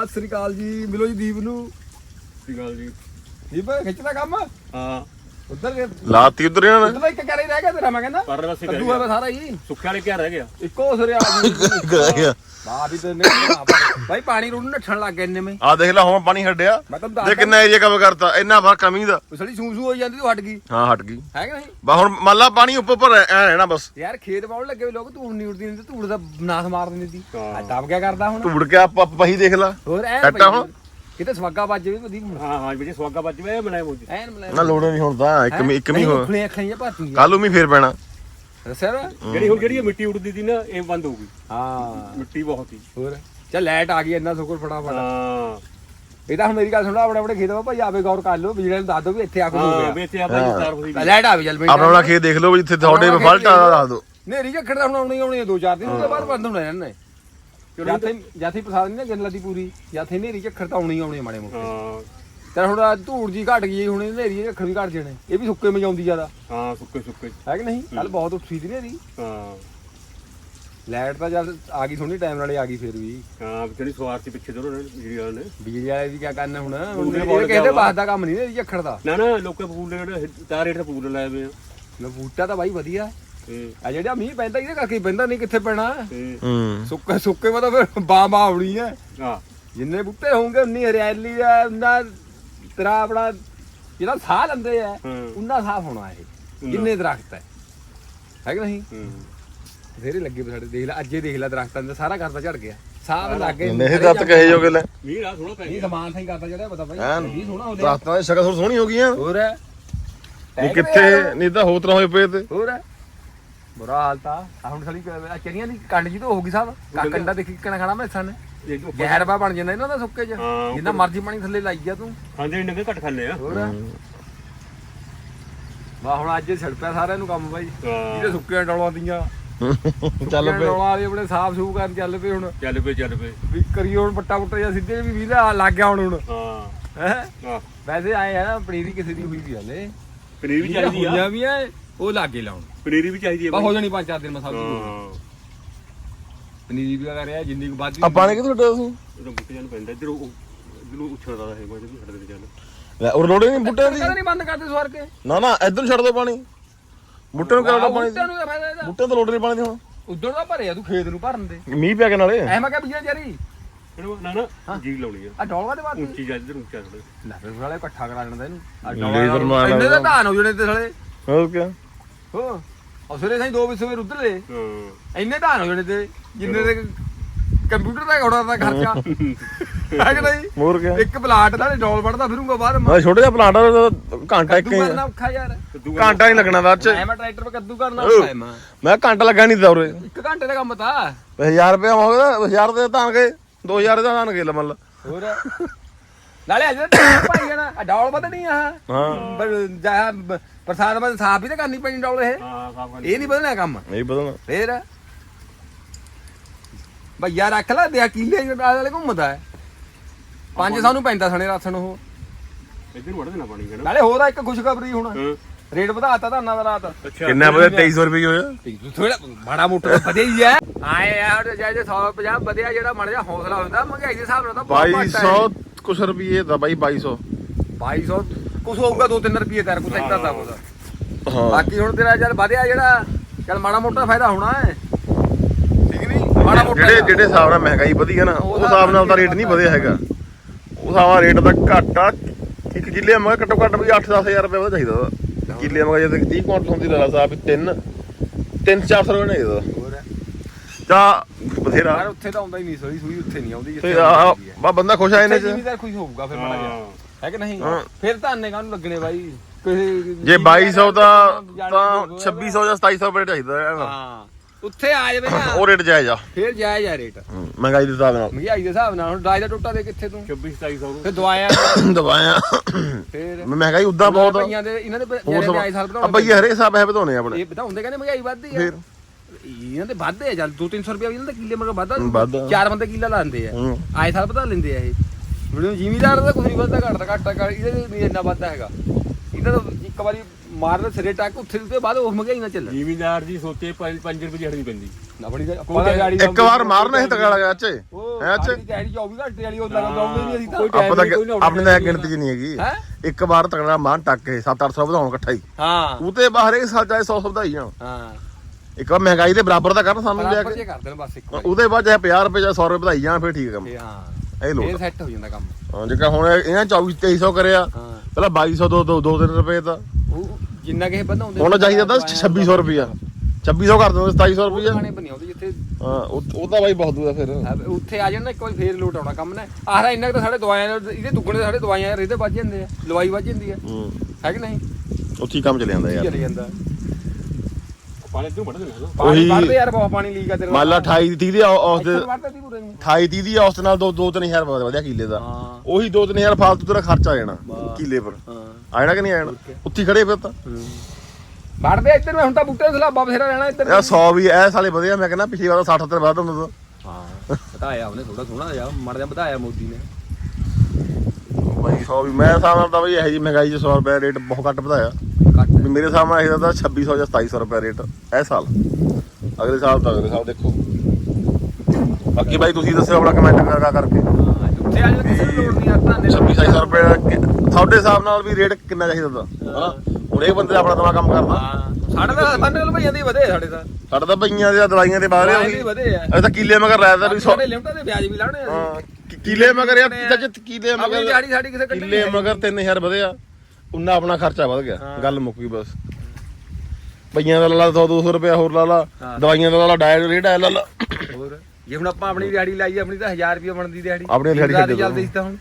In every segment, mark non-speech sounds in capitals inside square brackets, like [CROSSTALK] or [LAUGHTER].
ਸਤਿ ਸ੍ਰੀ ਅਕਾਲ ਜੀ ਮਿਲੋ ਜੀ ਦੀਪ ਨੂੰ। ਸਹੀ ਗੱਲ ਜੀ। ਦੀਪ ਖਿੱਚਦਾ ਕੰਮ? ਹਾਂ। ਉਧਰ ਲਾਤੀ ਉਧਰ ਇਹਨਾਂ ਨੇ। ਉਧਰ ਇੱਕ ਕਰੇ ਰਹਿ ਗਿਆ ਤੇਰਾ? ਮੈਂ ਕਹਿੰਦਾ ਪਰਲੇ ਪਾਸੇ ਕਰ ਕੱਦੂ ਆ ਗਿਆ। ਸਾਰਾ ਹੀ। ਸੁੱਕੇ ਵਾਲੇ ਕਿਆ ਰਹਿ ਗਿਆ। ਇੱਕੋ ਸਿਰੇ ਆ ਗਈ। [LAUGHS] ਰਹਿ ਗਿਆ। ਵਾਹ ਵੀ ਤੇ ਭਾਈ ਪਾਣੀ ਰੂਣ ਨੱਠਣ ਲੱਗ ਗਏ ਇੰਨੇ ਮੈਂ। ਆ ਦੇਖ ਲੈ ਹੁਣ ਪਾਣੀ ਹੱਡਿਆ ਮੈਂ ਤੁਹਾਨੂੰ ਦੇ ਦੱਸਦਾ ਕਿੰਨਾ ਏਰੀਆ ਕਵਰ ਕਰਤਾ। ਇੰਨਾ ਫ਼ਰਕ ਕਮੀ ਦਾ। ਉਸੜੀ ਸੂ ਸੂ ਹੋਈ ਜਾਂਦੀ ਤੂੰ ਹਟ ਗਈ। ਹਾਂ ਹਟ ਗਈ। ਹੈ ਕਿ ਨਹੀਂ? ਬਾ ਹੁਣ ਮੰਨ ਲਾ ਪਾਣੀ ਉੱਪਰ ਉੱਪਰ ਐ ਰਹਿਣਾ ਬਸ। ਯਾਰ ਖੇਤ ਪਾਉਣ ਲੱਗੇ ਵੀ ਲੋਕ ਧੂੜ ਨਹੀਂ ਉੜਦੀ ਨਹੀਂ ਧੂੜ ਦਾ ਨਾਸ ਮਾਰ ਦਿੰਦੀ ਸੀ ਹਾਂ। ਆ ਦਬ ਗਿਆ ਕਰਦਾ ਹੁਣ। ਧੂੜ ਕੇ ਆਪਾਂ ਪਹੀ ਦੇਖ ਲਾ। ਹੋਰ ਐ ਕੱਟਾ ਹੁਣ? ਕਿਤੇ ਸਵਾਗਾ ਵੱਜ ਜਾਵੇ ਵਧੀਆ ਹੁਣ ਹਾਂ ਹਾਂ ਵੀਰੇ ਸਵਾਗਾ ਬੱਜ ਵੇ ਬਣਾਏ ਮੋਜੀ। ਐਨ ਮਲੇ ਨਾ ਲੋੜ ਨਹੀਂ ਹੁਣ ਤਾਂ ਇੱਕ ਮੀ ਇੱਕ ਮੀ ਹੋ ਖਲੀਆਂ ਖਲੀਆਂ ਭਾਤੀ ਕੱਲ ਨੂੰ ਵੀ ਫੇਰ ਪੈਣਾ। ਦੱਸਿਆ ਨਾ? ਜਿਹੜੀ ਹੁਣ ਜਿਹੜੀ ਇਹ ਮਿੱਟੀ ਉੱਡਦੀ ਸੀ ਨਾ ਇਹ ਬੰਦ ਹੋ ਗਈ। ਹਾਂ। ਮਿੱਟੀ ਬਹੁਤ ਹੀ। ਹੋਰ? ਚੱਲ ਲਾਈਟ ਆ ਗਈ ਇੰਨਾ ਸੁਕਰ ਫਟਾਫਟ। ਹਾਂ। ਇਹ ਤਾਂ ਹੁਣ ਮੇਰੀ ਗੱਲ ਸੁਣੋ ਆਪਣੇ ਆਪਣੇ ਖੇਤ ਵਾ ਭਾਈ ਆਵੇ ਗੌਰ ਕਰ ਲਓ ਬਿਜਲੀ ਨੂੰ ਦੱਸ ਦਿਓ ਵੀ ਇੱਥੇ ਆ ਕੁਝ ਹੋ ਹਾਂ ਗਿਆ। ਵੀ ਇੱਥੇ ਆਪਾਂ ਵਿਸਤਾਰ ਹੋਈ ਵੀ ਲਾਈਟ ਆਵੇ ਚੱਲ ਪਿੰਡ ਆਪਣਾ ਆਪਣਾ ਖੇਤ ਦੇਖ ਲਓ ਵੀ ਜਿੱਥੇ ਤੁਹਾਡੇ ਫਲਟ ਆ ਦੱਸ ਦਿਓ ਨੇਰੀ ਝੱਖੜ ਤਾਂ ਹੁਣ ਆਉਣੀ ਆਉਣੀ ਦੋ ਚਾਰ ਦਿਨ ਉਹਦੇ ਬਾਅਦ ਬੰਦ ਹੋਣਾ ਇਹਨਾਂ ਨੇ। ਜਾਥੇ ਜਾਥੇ ਨਹੀਂ ਨਾ ਜੰਗਲਾ ਦੀ ਪੂਰੀ ਜਾਥੇ ਨੇਰੀ ਝੱਖੜ ਤਾਂ ਆਉਣੀ ਆਉਣੀ ਮਾੜੇ ਮੋਟੇ। ਹਾਂ। ਤੇ ਹੁਣ ਆਹ ਧੂੜ ਜੀ ਘਟ ਗਈ ਹੁਣ ਨੇਰੀ ਝੱਖੜ ਵੀ ਘਟ ਜਾਣੇ। ਇਹ ਵੀ ਸੁੱਕੇ ਮਜਾਉਂਦੀ ਜ਼ਿਆਦਾ। ਹਾਂ ਸੁੱਕੇ ਸੁੱਕੇ। ਹੈ ਕਿ ਨਹੀਂ? ਕੱਲ ਬਹੁਤ ਉੱਠੀ ਸੀ ਨੇਰੀ ਹਾਂ। ਲਾਈਟ ਤਾਂ ਜਦ ਆ ਗਈ ਥੋੜੀ ਟਾਈਮ ਨਾਲੇ ਆ ਗਈ ਫਿਰ ਵੀ। ਹਾਂ ਜਿਹੜੀ ਸਵਾਰ ਸੀ ਪਿੱਛੇ ਦੋਨੋਂ ਨੇ ਜਿਹੜੀ ਵਾਲੇ ਨੇ। ਬਿਜਲੀ ਵਾਲੇ ਵੀ ਕੀ ਕਰਨਾ ਹੁਣ? ਉਹਨੇ ਕਹਿੰਦੇ। ਬਾਤ ਦਾ ਕੰਮ ਨਹੀਂ ਨੇਰੀ ਝੱਖੜ ਦਾ। ਨਾ ਨਾ ਲੋਕਾਂ ਪੂਲ ਜਿਹੜੇ ਤਾਰ ਰੇਟ ਪੂਲ ਲਾਏ ਹੋਏ ਆ। ਨਾ ਬੂਟਾ ਤਾਂ ਬਾਈ ਵਧੀਆ। ਤੇ ਆ ਜਿਹੜਾ ਮੀਂਹ ਪੈਂਦਾ ਇਹਦੇ ਕਰਕੇ ਹੀ ਪੈਂਦਾ ਨਹੀਂ ਕਿੱਥੇ ਪੈਣਾ। ਹੂੰ। ਸੁੱਕੇ ਸੁੱਕੇ ਮਤਲਬ ਫਿਰ ਬਾਂ ਬਾਂ ਆਉਣੀ ਹੈ ਹਾਂ। ਜਿੰਨੇ ਬੂਟੇ ਹੋਣਗੇ ਉਨੀ ਹਰਿਆਲੀ ਆ ਉਨਾ ਤੇਰਾ ਆਪਣਾ ਜਿਹੜਾ ਸਾਹ ਲੈਂਦੇ ਆ ਹਾਂ। ਉਨਾ ਸਾਫ਼ ਹੋਣਾ ਇਹ ਜਿੰਨੇ ਦਰਖਤ ਹੈ ਹੈ ਕਿ ਨਹੀਂ? ਹੂੰ। ਬਥੇਰੇ ਲੱਗੇ ਪਏ ਸਾਡੇ ਦੇਖ ਲੈ ਅੱਜੇ ਦੇਖ ਲੈ ਦਰਖਤਾਂ ਦੇ ਸਾਰਾ ਕਰਦਾ ਝੜ ਗਿਆ। ਸਾਹ ਲੱਗੇ ਨਹੀਂ ਦੱਤ ਕਹੇ ਜੋਗੇ ਲੈ ਮੀਂਹ ਆ ਥੋੜਾ ਪੈ ਇਹ ਗਿਆ। ਸਮਾਨ ਥਾਈ ਕਰਦਾ ਜਿਹੜਾ ਪਤਾ ਬਾਈ ਐਨ। ਵੀ ਸੋਹਣਾ ਹੋ ਦਸਤਾਂ ਦੀ ਸ਼ਕਲ ਥੋੜੀ ਸੋਹਣੀ ਹੋ ਗਈਆਂ। ਹੋਰ। ਹੈ ਨਹੀਂ ਕਿੱਥੇ? ਨਹੀਂ ਤਾਂ ਹੋਰ ਤਰ੍ਹਾਂ ਹੋਏ ਪਏ ਤੇ। ਹੋਰ। ਹੈ ਬੁਰਾ ਹਾਲ ਤਾਂ। ਆ ਹੁਣ ਸਾਲੀ ਚਰੀਆਂ ਦੀ ਕੰਡ ਜੀ ਤੋਂ ਹੋ ਗਈ ਸਾਹਿਬ ਕਾ ਕੰਡਾ ਦੇਖੀ ਕਿਕਣਾ ਖਾਣਾ ਮੈਂ ਨੇ ਇਹ ਜੋ ਉੱਪਰ- ਜ਼ਹਿਰ ਬਾ ਬਣ ਜਾਂਦਾ ਇਹਨਾਂ ਦਾ ਸੁੱਕੇ ਚ। ਹਾਂ, ਜਿੰਨਾ ਮਰਜ਼ੀ ਪਾਣੀ ਥੱਲੇ ਲਾਈ ਜਾ ਤੂੰ। ਖਾਂਦੇ ਨੰਗੇ ਘੱਟ ਖਾਂਦੇ ਆ। ਹੋਰ? ਵਾ ਹੁਣ ਅੱਜ ਛੜ ਪਿਆ ਸਾਰਿਆਂ ਨੂੰ ਕੰਮ ਬਾਈ। ਇਹਦੇ ਸੁੱਕੀਆਂ ਡੋਲਾਂ ਦੀਆਂ। ਚੱਲ ਪਏ। ਡੋਲਾਂ ਵਾਲੇ ਆਪਣੇ ਸਾਫ਼ ਸੂਫ ਕਰਨ ਚੱਲ ਪਏ ਹੁਣ। ਚੱਲ ਪਏ ਚੱਲ ਪਏ। ਵੀ ਕਰੀਏ ਹੁਣ ਪੱਟਾ ਪੁੱਟਾ ਜਾਂ ਸਿੱਧੇ ਵੀ ਵੀਲਾ ਲੱਗ ਗਿਆ ਹੁਣ ਹੁਣ। ਹਾਂ। ਹੈ? ਹਾਂ। ਵੈਸੇ ਆਏ ਆ ਨਾ ਪਨੀਰੀ ਕਿਸੇ ਦੀ ਹੋਈ ਵੀ ਹਲੇ। ਪਨੀਰ ਵੀ ਚਾਹੀਦੀ ਆ। ਹੋਈਆਂ ਵੀ ਆ। ਉਹ ਲਾਗੇ ਲਾਉਣ। ਪਨੀਰੀ ਵੀ ਚਾਹੀਦੀ ਆ ਬਾ ਹੋ ਜਾਣੀ ਪੰਜ ਚਾਰ ਦਿਨ ਮਸਾਲ ਹਾਂ। ਪਨੀਰੀ ਵੀ ਕਰ ਰਿਹਾ ਜਿੰਨੀ ਕੁ ਬਾਦੀ ਆ ਪਾਣੀ ਕਿੱਥੋਂ ਛੱਡਿਆ ਤੁਸੀਂ? ਇਹਦਾ ਬੁੱਟੇ ਜਾਨ ਪੈਂਦਾ ਇੱਧਰ ਉਹ ਇਧਰੋਂ ਉਛਲਦਾ ਹੈ ਮੈਂ ਵੀ ਛੱਡ ਦੇ ਚੱਲ। ਲੈ ਉਹ ਲੋੜੇ ਨਹੀਂ ਬੁੱਟਿਆਂ ਦੀ। ਨਹੀਂ ਬੰਦ ਕਰਦੇ ਸਵਾਰ ਕੇ? ਨਾ ਨਾ ਇੱਧਰ ਛੱਡ ਦੋ ਪਾਣੀ। ਬੁੱਟੇ ਨੂੰ ਕਿਹੜਾ ਪਾਣੀ ਬੂਟਿਆਂ ਨੂੰ ਫਾਇਦਾ ਇਹਦਾ। ਤੋਂ ਲੋੜ ਨਹੀਂ ਪਾਣੀ ਦੀ ਹੁਣ। ਉਧਰ ਦਾ ਭਰਿਆ ਤੂੰ ਖੇਤ ਨੂੰ ਭਰਨ ਦੇ। ਮੀਂਹ ਪਿਆ ਕੇ ਨਾਲੇ ਐ ਮੈਂ ਕਿਹਾ ਬੀਜਾ ਜਾਰੀ। ਇਹਨੂੰ ਨਾ ਨਾ ਜੀ ਲਾਉਣੀ ਆ। ਆ ਡੋਲਵਾ ਦੇ ਬਾਅਦ ਉੱਚੀ ਜਾ ਇੱਧਰ ਉੱਚਾ ਥੋੜਾ ਲੈ ਫਿਰ ਸਾਲੇ ਇਕੱਠਾ ਕਰਾ ਲੈਂਦਾ ਇਹਨੂੰ। ਆ ਲੇਜ਼ਰ ਡੋਲਾ ਮਾਰ ਇੰਨੇ। ਦਾ ਧਾਨ ਹੋ ਜਣੇ ਤੇ ਸਾਲੇ। ਹੋਰ ਕੀ ਹੋ। ਅਸਲੇ ਸਾਈ ਦੋ ਵਿਸਵੇ ਰੁੱਧਲੇ ਹਾਂ। ਇੰਨੇ ਧਾਨ ਹੋ ਜਣੇ ਤੇ ਜਿੰਨੇ ਦੇ ਕੰਪਿਊਟਰ ਦਾ ਘੋੜਾ ਦਾ ਖਰਚਾ। ਹੈ। ਕਿ ਨਹੀਂ? ਹੋਰ ਕੀ ਇੱਕ ਪਲਾਟ ਦਾ ਡੋਲ ਵੜਦਾ ਫਿਰੂੰਗਾ ਬਾਹਰ। ਮੈਂ ਛੋਟੇ ਜਿਹਾ ਪਲਾਂਟ ਉਹਦਾ ਘੰਟਾ ਇੱਕ ਹੀ ਕਰਨਾ ਔਖਾ ਯਾਰ। ਕੱਦੂ ਘੰਟਾ ਹੀ ਲੱਗਣਾ ਬਾਅਦ ਚ। ਮੈਂ ਟਰੈਕਟਰ 'ਤੇ ਕੱਦੂ ਕਰਨਾ ਔਖਾ ਹੈ ਮੈਂ। ਮੈਂ ਘੰਟਾ ਲੱਗਾ ਨਹੀਂ ਤਾ ਉਰੇ। ਇੱਕ ਘੰਟੇ ਦਾ ਕੰਮ ਤਾਂ। 1000 ਰੁਪਏ ਹੋ ਗਿਆ 1000 ਦੇ ਤਾਂ ਗਏ 2000 ਦਾ ਤਾਂ ਗਏ ਲਮਲ ਹੋਰ। ਨਾਲੇ ਅਜੇ ਤਾਂ ਭਾਈ ਜਾਣਾ ਡੌਲ ਵਧਣੀ ਆ। ਹਾਂ। ਪਰ ਜਾ ਪ੍ਰਸਾਦ ਮੈਂ ਸਾਫ਼ ਵੀ ਤਾਂ ਕਰਨੀ ਪੈਣੀ ਡੌਲ ਇਹ। ਹਾਂ ਸਾਫ਼ ਕਰ ਇਹ ਨਹੀਂ ਵਧਣਾ ਕੰਮ। ਨਹੀਂ ਬਦਲਣਾ। ਫੇਰ? ਭਈਆ ਰੱਖ ਲੈ ਦਿਆ ਕੀਲੇ ਨਾਲ ਵਾਲੇ ਘੁੰਮਦਾ ਹੈ। ਪੰਜ ਸਾਨੂੰ ਪੈਂਦਾ ਸਣੇ ਰਾਸਣ ਉਹ। ਇੱਧਰ ਵੜ ਦੇਣਾ ਪਾਣੀ ਕਹਿਣਾ ਨਾਲੇ ਹੋਰ ਆ ਇੱਕ ਖੁਸ਼ਖਬਰੀ ਹੁਣ। ਰੇਟ ਵਧਾਤਾ ਧਾਨਾਂ ਦਾ ਰਾਤ। ਅੱਛਾ। ਕਿੰਨਾ ਵਧਿਆ? 2300 ਰੁਪਏ ਹੋਇਆ। ਥੋੜਾ ਮਾੜਾ ਮੋਟਾ ਵਧਿਆ ਹੀ ਹੈ। ਆਏ ਯਾਰ ਜੇ ਜੇ 150 ਵਧਿਆ ਜਿਹੜਾ ਮੜ ਜਾ ਹੌਸਲਾ ਹੁੰਦਾ। ਮਹਿੰਗਾਈ ਦੇ ਹਿਸਾਬ ਨਾਲ ਤਾਂ ਬਹੁਤ ਘੱਟ ਹੈ। 2200 ਕੁਛ ਰੁਪਏ ਦਾ ਬਾਈ 2200 2200 ਕੁਛ ਹੋਊਗਾ 2-3 ਰੁਪਏ ਤੇਰੇ ਕੋਲ ਟਰੈਕਟਰ ਦਾ। ਉਹਦਾ ਹਾਂ। ਬਾਕੀ ਹੁਣ ਤੇਰਾ ਚੱਲ ਵਧਿਆ ਜਿਹੜਾ ਚੱਲ ਮਾੜਾ ਮੋਟਾ ਫਾਇਦਾ ਹੋਣਾ ਹੈ। ਠੀਕ ਨਹੀਂ? ਮਾੜਾ ਮੋਟਾ ਜਿਹੜੇ ਜਿਹੜੇ ਹਿਸਾਬ ਨਾਲ ਮਹਿੰਗਾਈ ਵਧੀ ਹੈ ਨਾ ਉਹ ਹਿਸਾਬ ਨਾਲ ਤਾਂ ਰੇਟ ਨਹੀਂ ਵਧਿਆ ਹੈਗਾ। ਉਹ ਹਿਸਾਬ ਨਾਲ ਰੇਟ ਤਾਂ ਘੱਟ ਆ। ਇੱਕ ਕਿੱਲੇ ਮਗਾ ਘੱਟੋ ਘੱਟ ਵੀ 8-10000 ਰੁਪਏ ਵਧਾ ਚਾਹੀਦਾ ਉਹਦਾ। ਕਿੱਲੇ ਮਗਾ ਜੇ 30 ਕੁਇੰਟਲ ਹੁੰਦੀ ਲਾ ਸਾਹਿਬ 3 3-400 ਰੁਪਏ ਨਹੀਂ ਇਹਦਾ। ਤਾਂ ਬਥੇਰਾ। ਯਾਰ ਉੱਥੇ ਤਾਂ ਆਉਂਦਾ ਹੀ ਨਹੀਂ ਸੋਈ ਸੂਈ ਉੱਥੇ ਨਹੀਂ ਆਉਂਦੀ ਤੇ ਆ ਬਾ ਬੰਦਾ ਖੁਸ਼ ਆ ਇਹਨੇ ਚ। ਜ਼ਿਮੀਦਾਰ ਖੁਸ਼ ਹੋਊਗਾ ਫਿਰ ਮਾੜਾ ਜਿਹਾ। ਹਾਂ ਕਿ ਨਹੀਂ? ਹਾਂ। ਫਿਰ ਧਾਨੇ ਕਾਹਨੂੰ ਲੱਗਣੇ ਬਾਈ? ਕਿਸੇ ਜੇ 2200 ਦਾ ਤਾਂ ਹੋਊਗਾ। 2600 ਜਾਂ 2700 ਰੁਪਏ ਚਾਹੀਦਾ ਹੈ। ਹਾਂ। ਉੱਥੇ ਆ ਜਾਵੇ ਨਾ। ਉਹ ਰੇਟ ਜਾਇਜ਼ ਆ। ਫਿਰ ਜਾਇਜ਼ ਆ ਰੇਟ। ਮਹਿੰਗਾਈ ਦੇ ਹਿਸਾਬ ਨਾਲ। ਮਹਿੰਗਾਈ ਦੇ ਹਿਸਾਬ ਨਾਲ। ਹੁਣ ਡਾਈ ਦਾ ਟੋਟਾ ਦੇ ਕਿੱਥੇ ਤੂੰ? 26 2700 ਨੂੰ। ਫਿਰ ਦਵਾਇਆ। ਦਵਾਇਆ। ਫਿਰ ਮਹਿੰਗਾਈ ਉਦਾਂ ਬਹੁਤ ਆ। ਦੇ ਇਹਨਾਂ ਦੇ ਹੋਰ ਜਿਹੜੇ ਆਏ ਸਾਲ ਆ ਵਧਾਉਣੇ ਬਈ ਹਰੇ ਹਿਸਾਬ ਹੈ ਵਧਾਉਣੇ ਆਪਣੇ। ਇਹ ਵਧਾਉਂਦੇ ਕਹਿੰਦੇ ਮਹਿੰਗਾਈ ਵੱਧਦੀ ਆ। ਫਿਰ? ਇਹਨਾਂ ਦੇ ਵੱਧਦੇ ਆ। ਚੱਲ 2-300 ਰੁਪਏ ਵੀ ਇਹਨਾਂ ਦੇ ਕਿੱਲੇ ਮਗਰ ਵੱਧਦਾ। ਵੱਧਦਾ। ਚਾਰ ਬੰਦੇ ਕਿੱਲਾ ਲਾਉਂਦੇ ਆ। ਹੂੰ। ਆਏ ਸਾਲ ਵਧਾ ਲੈਂਦੇ ਆ ਇਹ। ਵੀਡੀਓ ਜ਼ਿਮੀਦਾਰ ਦਾ ਕੁਝ ਨਹੀਂ ਵੱਧਦਾ ਘਟਦਾ ਘਟਦਾ ਘੱਟ ਇਹਦੇ ਨਹੀਂ ਇੰਨਾ ਵੱਧਦਾ ਹੈਗਾ। ਇਹਦਾ ਤਾਂ ਇੱਕ ਵਾਰੀ ਮਾਰਨ ਸਿਰੇ ਟੱਕ ਉੱਥੇ ਦੇ ਬਾਅਦ ਉਹ ਮਹਿੰਗਾਈ ਨਾ ਚੱਲਣ। ਜ਼ਿਮੀਦਾਰ ਦੀ ਸੋਚੇ 5 ਰੁਪਏ ਦਿਹਾੜੀ ਪੈਂਦੀ। ਨਾ ਬੜੀ ਕੋਈ ਗਾੜੀ ਇੱਕ ਵਾਰ ਮਾਰਨਾ ਇਹ ਤਗੜਾ ਗਿਆ ਅੱਛੇ ਉਹ ਹੈ ਅੱਛੇ। ਗਾੜੀ 24 ਘੰਟੇ ਵਾਲੀ ਉਹ ਲਗਾ ਲਾਉਂਦੇ ਨਹੀਂ ਅਸੀਂ ਤਾਂ ਆਪਾਂ ਆਪਣੀ ਤਾਂ ਇਹ ਗਿਣਤੀ ਚ ਨਹੀਂ ਹੈਗੀ। ਇੱਕ ਵਾਰ ਤਗੜਾ ਮਾਰ ਟੱਕ ਕੇ 7-800 ਵਧਾਉਣ ਇਕੱਠਾ ਹੀ। ਹਾਂ। ਉਹ ਤੇ ਬਾਹਰ ਇੱਕ ਸਾਲ ਚਾਹੇ 100 ਵਧਾਈ ਜਾਣ ਹਾਂ। ਇੱਕ ਵਾਰ ਮਹਿੰਗਾਈ ਦੇ ਬਰਾਬਰ ਦਾ ਕਰਨ ਸਾਨੂੰ ਲਿਆ ਕੇ। ਜੇ ਕਰ ਦੇਣ ਬਸ ਇੱਕ ਵਾਰੀ। ਉਹਦੇ ਬਾਅਦ ਚਾਹੇ 50 ਰੁਪਏ ਜਾਂ 100 ਰੁਪਏ ਵਧਾਈ ਜਾਣ ਫਿਰ ਠੀਕ ਕੰਮ। ਇਹ ਹਾਂ। ਇਹ ਇਹ ਲੋਟ ਸੈੱਟ ਹੋ ਜਾਂਦਾ ਕੰਮ। ਹਾਂ ਜੇ ਹੁਣ ਇਹਨਾਂ 24 2300 ਕਰਿਆ। ਹਾਂ। ਪਹਿਲਾਂ 2200 ਦੋ ਦੋ ਦੋ ਤਿੰਨ ਰੁਪਏ ਤਾਂ ਉਹ ਜਿੰਨਾ ਕਿਸੇ ਵਧਾਉਂਦੇ ਹੁਣ ਚਾਹੀਦਾ ਤਾਂ 2600 ਰੁਪਿਆ 2600 ਕਰ ਦਿੰਦੇ 2700 ਰੁਪਿਆ ਖਾਣੇ ਬਣੀ ਆਉਂਦੀ ਜਿੱਥੇ। ਹਾਂ ਉਹ ਤਾਂ ਬਾਈ ਬਹੁਤ ਦੂਰ ਆ ਫਿਰ। ਉੱਥੇ ਆ ਜਾਣ ਇੱਕ ਵਾਰੀ ਫੇਰ ਲੋਟ ਆਉਣਾ ਕੰਮ ਨਾ। ਆਹਰਾ ਇੰਨਾ ਕੁ ਤਾਂ ਸਾਡੇ ਦਵਾਈਆਂ ਇਹਦੇ ਦੁੱਗਣੇ ਸਾਡੇ ਦਵਾਈਆਂ ਇਹਦੇ ਵੱਜ ਜਾਂਦੇ ਆ। ਲਵਾਈ ਵੱਜ ਜਾਂਦੀ ਆ। ਹੂੰ। ਹੈ ਕਿ ਨਹੀਂ? ਉੱਥੇ ਕੰਮ ਚੱਲ ਜਾਂਦਾ ਯਾਰ। ਚਲੇ ਜਾਂਦਾ। ਪਾਣੀ ਤੂੰ ਮੜ ਦੇਣਾ। ਨਾ ਪਾਣੀ ਉਹੀ- ਵੜਦੇ ਯਾਰ ਬਹੁਤ ਪਾਣੀ ਲੀਕ ਆ ਤੇਰੇ ਮੰਨ ਲਾ 28 30 ਦੀ ਔਸ ਦੇ ਵੜਦੇ ਸੀ ਪੂਰੇ ਨੂੰ। 28 30 ਦੀ ਔਸਤ ਨਾਲ 2 2 3000 ਰੁਪਏ ਵਧਿਆ ਕਿੱਲੇ ਦਾ। ਹਾਂ। ਉਹੀ 2 3000 ਫਾਲਤੂ ਤੇਰਾ ਖਰਚਾ ਆ ਜਾਣਾ। ਕਿੱਲੇ ਪਰ। ਹਾਂ। ਆ ਜਾਣਾ ਕਿ ਨਹੀਂ ਆ ਜਾਣਾ ਉੱਥੇ ਹੀ ਖੜੇ ਫਿਰ ਤਾਂ। ਵੜਦੇ ਇੱਧਰ ਮੈਂ ਹੁਣ ਤਾਂ ਬੂਟੇ ਸਲਾਬਾ ਬਥੇਰਾ ਰਹਿਣਾ ਇੱਧਰ। ਯਾਰ 100 ਵੀ ਐ ਸਾਲੇ ਵਧਿਆ ਮੈਂ ਕਹਿੰਦਾ ਪਿਛਲੀ ਵਾਰ 60 70 ਵਧਾ ਹੁੰਦਾ ਹਾਂ। ਵਧਾਇਆ ਉਹਨੇ ਥੋੜਾ ਸੋਹਣਾ ਜਿਹਾ ਮੜ ਜਾ ਵਧਾਇਆ ਮੋਦੀ ਨੇ। 100 ਵੀ ਮੈਂ ਹਿਸਾਬ ਨਾਲ ਤਾਂ ਬਈ ਇਹੋ ਜੀ ਮਹਿੰਗਾਈ 'ਚ 100 ਰੁਪਏ ਰੇਟ ਬਹੁਤ ਘੱਟ ਵਧਾਇਆ। ਘੱਟ ਵੀ ਮੇਰੇ ਹਿਸਾਬ ਨਾਲ ਇਹਦਾ ਤਾਂ 2600 ਜਾਂ 2700 ਰੁਪਏ ਰੇਟ ਇਹ ਸਾਲ। ਅਗਲੇ ਸਾਲ ਤਾਂ ਅਗਲੇ ਸਾਲ ਦੇਖੋ। ਬਾਕੀ ਬਾਈ ਤੁਸੀਂ ਦੱਸਿਓ ਆਪਣਾ ਕਮੈਂਟ ਕਰ ਕਰਕੇ। ਹਾਂ ਉੱਥੇ ਆ ਜਾ ਕਿਸੇ ਨੂੰ ਲੋੜ ਨਹੀਂ ਆ ਧਾਨੇ 2600 ਰੁਪਏ ਦਾ ਕਿ- ਤੁਹਾਡੇ ਹਿਸਾਬ ਨਾਲ ਵੀ ਰੇਟ ਕਿੰਨਾ ਚਾਹੀਦਾ ਦਾ ਹਨਾ? ਹੁਣ ਇਹ ਬੰਦੇ ਆਪਣਾ ਨਵਾਂ ਕੰਮ ਕਰਦਾ। ਹਾਂ ਸਾਡੇ ਤਾਂ ਬੰਦੇ ਨੂੰ ਭਈਆਂ ਦੇ ਵਧੇ ਸਾਡੇ ਤਾਂ। ਸਾਡਾ ਤਾਂ ਬਈਆਂ ਦੇ ਦਵਾਈਆਂ ਦੇ ਬਾਹਰ ਉਹੀ ਦੇ ਵਧੇ ਆ। ਅਸੀਂ ਤਾਂ ਕਿੱਲੇ ਮਗਰ ਲਾਇਆ ਵੀ 100 ਸਾਡੇ ਲਿਮਟਾਂ ਦੇ ਵਿਆਜ ਵੀ ਆ। ਹਾਂ। ਕਿੱਲੇ ਮਗਰ ਯਾਰ ਜੱਜ ਕਿੱਲੇ ਆਪਣੀ ਮਗਰ ਦਿਹਾੜੀ ਸਾਡੀ ਕਿਸੇ ਕੱਢੀ ਕਿੱਲੇ ਮਗਰ 3000 ਵਧਿਆ। ਉਨਾ ਆਪਣਾ ਖਰਚਾ ਵਧ ਗਿਆ। ਗੱਲ ਮੁੱਕ ਗਈ ਬਸ। ਬਈਆਂ ਦਾ ਲਾ ਲਾ 100 200 ਰੁਪਏ ਹੋਰ ਲਾ। ਦਵਾਈਆਂ ਦਾ ਲਾ ਲਾ ਡਾਇਟ ਰੇਟ ਲਾ ਲਾ ਹੋਰ ਜੇ ਹੁਣ ਆਪਾਂ ਆਪਣੀ ਦਿਹਾੜੀ ਲਾਈ ਆਪਣੀ ਤਾਂ 1000 ਰੁਪਏ ਬਣਦੀ ਦਿਹਾੜੀ। ਆਪਣੀ ਦਿਹਾੜੀ ਛੱਡ ਦਿਓ। ਚੱਲਦੀ ਸੀ ਤਾਂ ਹੁਣ।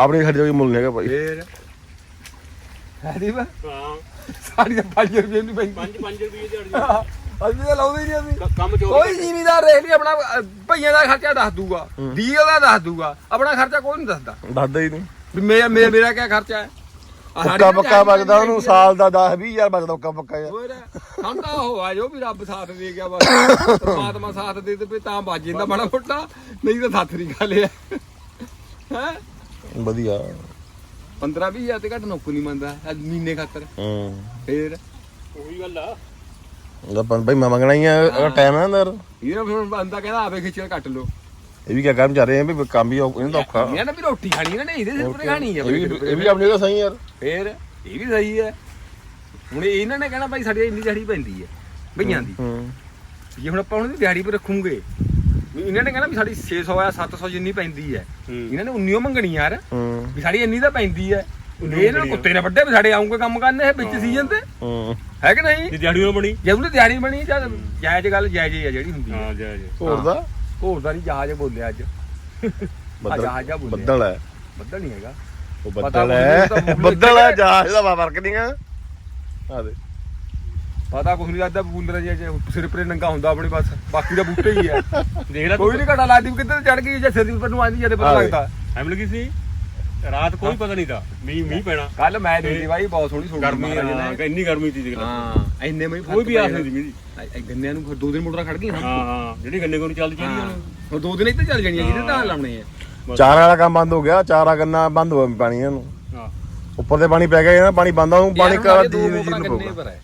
ਆਪਣੀ ਖਰਚੇ ਕੋਈ ਮੁੱਲ ਨਹੀਂ ਹੈਗਾ ਭਾਈ। ਫੇਰ? ਹੈ ਵਾ ਹਾਂ ਸਾਡੀ ਤਾਂ 5 ਰੁਪਏ ਨਹੀਂ ਪੈਂਦੀ 5 5 ਰੁਪਏ ਦਿਹਾੜੀ। ਅਸੀਂ ਤਾਂ ਲਾਉਂਦੇ ਹੀ ਨਹੀਂ ਅਸੀਂ। ਕੰਮ ਚੋਰ ਕੋਈ ਜ਼ਿਮੀਦਾਰ ਦੇਖ ਲਈ ਆਪਣਾ ਅਹ, ਭਈਆਂ ਦਾ ਖਰਚਾ ਦੱਸ ਦੂਗਾ ਡੀਜ਼ਲ ਦਾ ਦੱਸ ਦੂਗਾ ਆਪਣਾ ਖਰਚਾ ਕੋਈ ਨਹੀਂ ਦੱਸਦਾ। ਦੱਸਦਾ ਹੀ ਨਹੀਂ। ਵੀ ਮੇਰਾ ਮੇਰਾ ਮੇਰਾ ਕੀ ਖਰਚਾ ਹੈ? ਆਹ ਸਾਡੀ ਪੱਕਾ ਤਾਂ ਬਚਦਾ ਉਹਨੂੰ ਸਾਲ ਦਾ 10 20000 ਬਚਦਾ ਪੱਕਾ ਪੱਕਾ ਯਾਰ ਹੋਰ ਸਾਨੂੰ ਤਾਂ ਉਹ ਆ ਜੋ ਵੀ ਰੱਬ ਸਾਥ ਦੇ ਗਿਆ ਬਸ। ਪਰਮਾਤਮਾ ਸਾਥ ਦੇ ਤੇ ਤਾਂ ਬਚ ਜਾਂਦਾ ਮਾੜਾ ਮੋਟਾ ਨਹੀਂ ਤਾਂ ਸਾਥ ਨਹੀਂ ਖਾ ਲਿਆ ਹੈ? ਵਧੀਆ। 15 20 ਹਜ਼ਾਰ ਤੇ ਘੱਟ ਨੌਕਰੀ ਨਹੀਂ ਮੰਨਦਾ ਅੱਜ ਮਹੀਨੇ ਖਾਤਰ। ਹੂੰ। ਫੇਰ? ਉਹੀ ਗੱਲ ਆ। ਪਨ ਭਾਈ ਮੈਂ ਮੰਗਣਾ ਹੀ ਆ ਅਗਰ ਟਾਈਮ ਹੈ ਅੰਦਰ ਇਹਨੇ ਫਿਰ ਬੰਦਾ ਕਹਿੰਦਾ ਆਵੇ ਖਿੱਚਲ ਕੱਟ ਲੋ ਇਹ ਵੀ ਕਿਆ ਕੰਮ ਚੱਲ ਰਹੇ ਆ ਵੀ ਕੰਮ ਵੀ ਇਹਨਾਂ ਦਾ ਔਖਾ। ਇਹਨਾਂ ਨੇ ਵੀ ਰੋਟੀ ਖਾਣੀ ਇਹਨਾਂ ਨੇ ਇਹਦੇ ਸਿਰ ਤੇ ਖਾਣੀ ਹੈ ਇਹ ਵੀ ਇਹ ਵੀ ਆਪਣੀ ਜਗ੍ਹਾ ਸਹੀ ਯਾਰ। ਫੇਰ ਇਹ ਵੀ ਸਹੀ ਹੈ ਹੁਣ ਇਹਨਾਂ ਨੇ ਕਹਿਣਾ ਭਾਈ ਸਾਡੀ ਇੰਨੀ ਦਿਹਾੜੀ ਪੈਂਦੀ ਹੈ ਭਈਆਂ ਦੀ। ਹੂੰ ਜੇ ਹੁਣ ਆਪਾਂ ਉਹਨਾਂ ਦੀ ਦਿਹਾੜੀ 'ਤੇ ਰੱਖੂਗੇ ਵੀ ਇਹਨਾਂ ਨੇ ਕਹਿਣਾ ਵੀ ਸਾਡੀ 600 ਆ 700 ਜਿੰਨੀ ਪੈਂਦੀ ਹੈ। ਇਹਨਾਂ ਨੇ 19 ਮੰਗਣੀ ਯਾਰ। ਹੂੰ। ਵੀ ਸਾਡੀ ਇੰਨੀ ਤਾਂ ਪੈਂਦੀ ਹੈ ਇਹ ਇਹਨਾਂ ਨੂੰ ਕੁੱਤੇ ਨੇ ਵੱਡੇ ਵੀ ਸਾਡੇ ਆਉਂਗੇ ਕੰਮ ਕਰਨੇ ਇਹ ਵਿੱਚ ਸੀਜ਼ਨ ਤੇ। ਹੂੰ। ਹੈ ਕਿ ਨਹੀਂ? ਜੇ ਦਿਹਾੜੀ ਨਾ ਬਣੀ। ਜੇ ਉਹਨੇ ਦਿਹਾੜੀ ਬਣੀ ਜਦ ਜਾਇਜ਼ ਗੱਲ ਜਾਇਜ਼ ਹੀ ਆ ਜਿਹੜੀ ਹੁੰਦੀ ਹੈ ਹਾਂ ਜਾ ਜਾ ਹੋਰ ਦਾ? ਹੋਰ ਦਾ ਨਹੀਂ ਜਹਾਜ਼ ਬੋਲਿਆ ਅੱਜ। ਆ ਜਹਾਜ਼ ਆ ਬੋਲਿਆ। ਬੱਦਲ ਹੈ। ਬੱਦਲ ਨਹੀਂ ਹੈਗਾ। ਉਹ ਪਤਾ ਬੱਦਲ ਕੁਛ ਹੈ। ਉਹ ਤਾਂ ਬੱਦਲ ਹੈ ਜਹਾਜ਼ ਦਾ ਫ਼ਰਕ ਨਹੀਂ ਆ। ਆ ਦੇ। ਪਤਾ ਕੁਛ ਨਹੀਂ ਲੱਗਦਾ ਬੂਲਰ ਜੇ ਜੇ ਸਿਰ ਪਰੇ ਨੰਗਾ ਹੁੰਦਾ ਆਪਣੀ ਬਸ ਬਾਕੀ ਦਾ ਬੂਟੇ ਹੀ ਹੈ ਦੇਖ ਲੈ ਕੋਈ ਨਹੀਂ ਘਟਾ ਲੱਗਦੀ ਵੀ ਕਿੱਧਰ ਚੜ ਗਈ ਜੇ ਸਿਰ ਦੇ ਉੱਪਰ ਨੂੰ ਆਂਦੀ ਜਦੇ ਪਤਾ। ਲੱਗਦਾ। ਐਮ ਲੱਗੀ ਸੀ? ਰਾਤ ਕੋਈ ਪਤਾ ਨਹੀਂ ਤਾਂ ਮੀਂਹ ਮੀਂਹ ਪੈਣਾ। ਕੱਲ ਮੈਂ ਦੇਖੀ ਬਾਈ ਬਹੁਤ ਸੋਹਣੀ ਸੋਹਣੀ ਗਰਮੀ ਹਾਂ ਇੰਨੀ ਗਰਮੀ ਸੀ ਦੇਖ ਲੈ ਹਾਂ ਇੰਨੇ ਮੈਂ ਕੋਈ ਵੀ ਆਸ ਨਹੀਂ ਸੀ ਮੀਂਹ ਦੀ ਗੰਨਿਆਂ ਨੂੰ ਫਿਰ ਦੋ ਦਿਨ ਮੋਟਰਾਂ ਖੜ ਗਈਆਂ ਹਾਂ ਹਾਂ ਜਿਹੜੀ ਗੰਨੇ ਕੋਲ ਚੱਲਦੀ ਹਾਂ ਉਹ ਦੋ ਦਿਨ ਇੱਥੇ ਚੱਲ ਜਾਣੀਆਂ ਜਿਹਦੇ ਤਾਂ ਲਾਉਣੇ ਆ। ਚਾਰ ਵਾਲਾ ਕੰਮ ਬੰਦ ਹੋ ਗਿਆ ਚਾਰਾ ਗੰਨਾ ਬੰਦ ਹੋ ਗਿਆ ਪਾਣੀ ਇਹਨਾਂ ਨੂੰ। ਹਾਂ। ਉੱਪਰ ਤੇ ਪਾਣੀ ਪੈ ਗਿਆ ਇਹਨਾਂ ਪਾਣੀ ਬੰਦ ਆ ਉਹ ਪਾਣੀ ਕਾ ਦੀ ਦੋ ਜੀ ਮੋਟਰਾਂ ਨੂੰ ਪਊਗਾ। ਹੈ।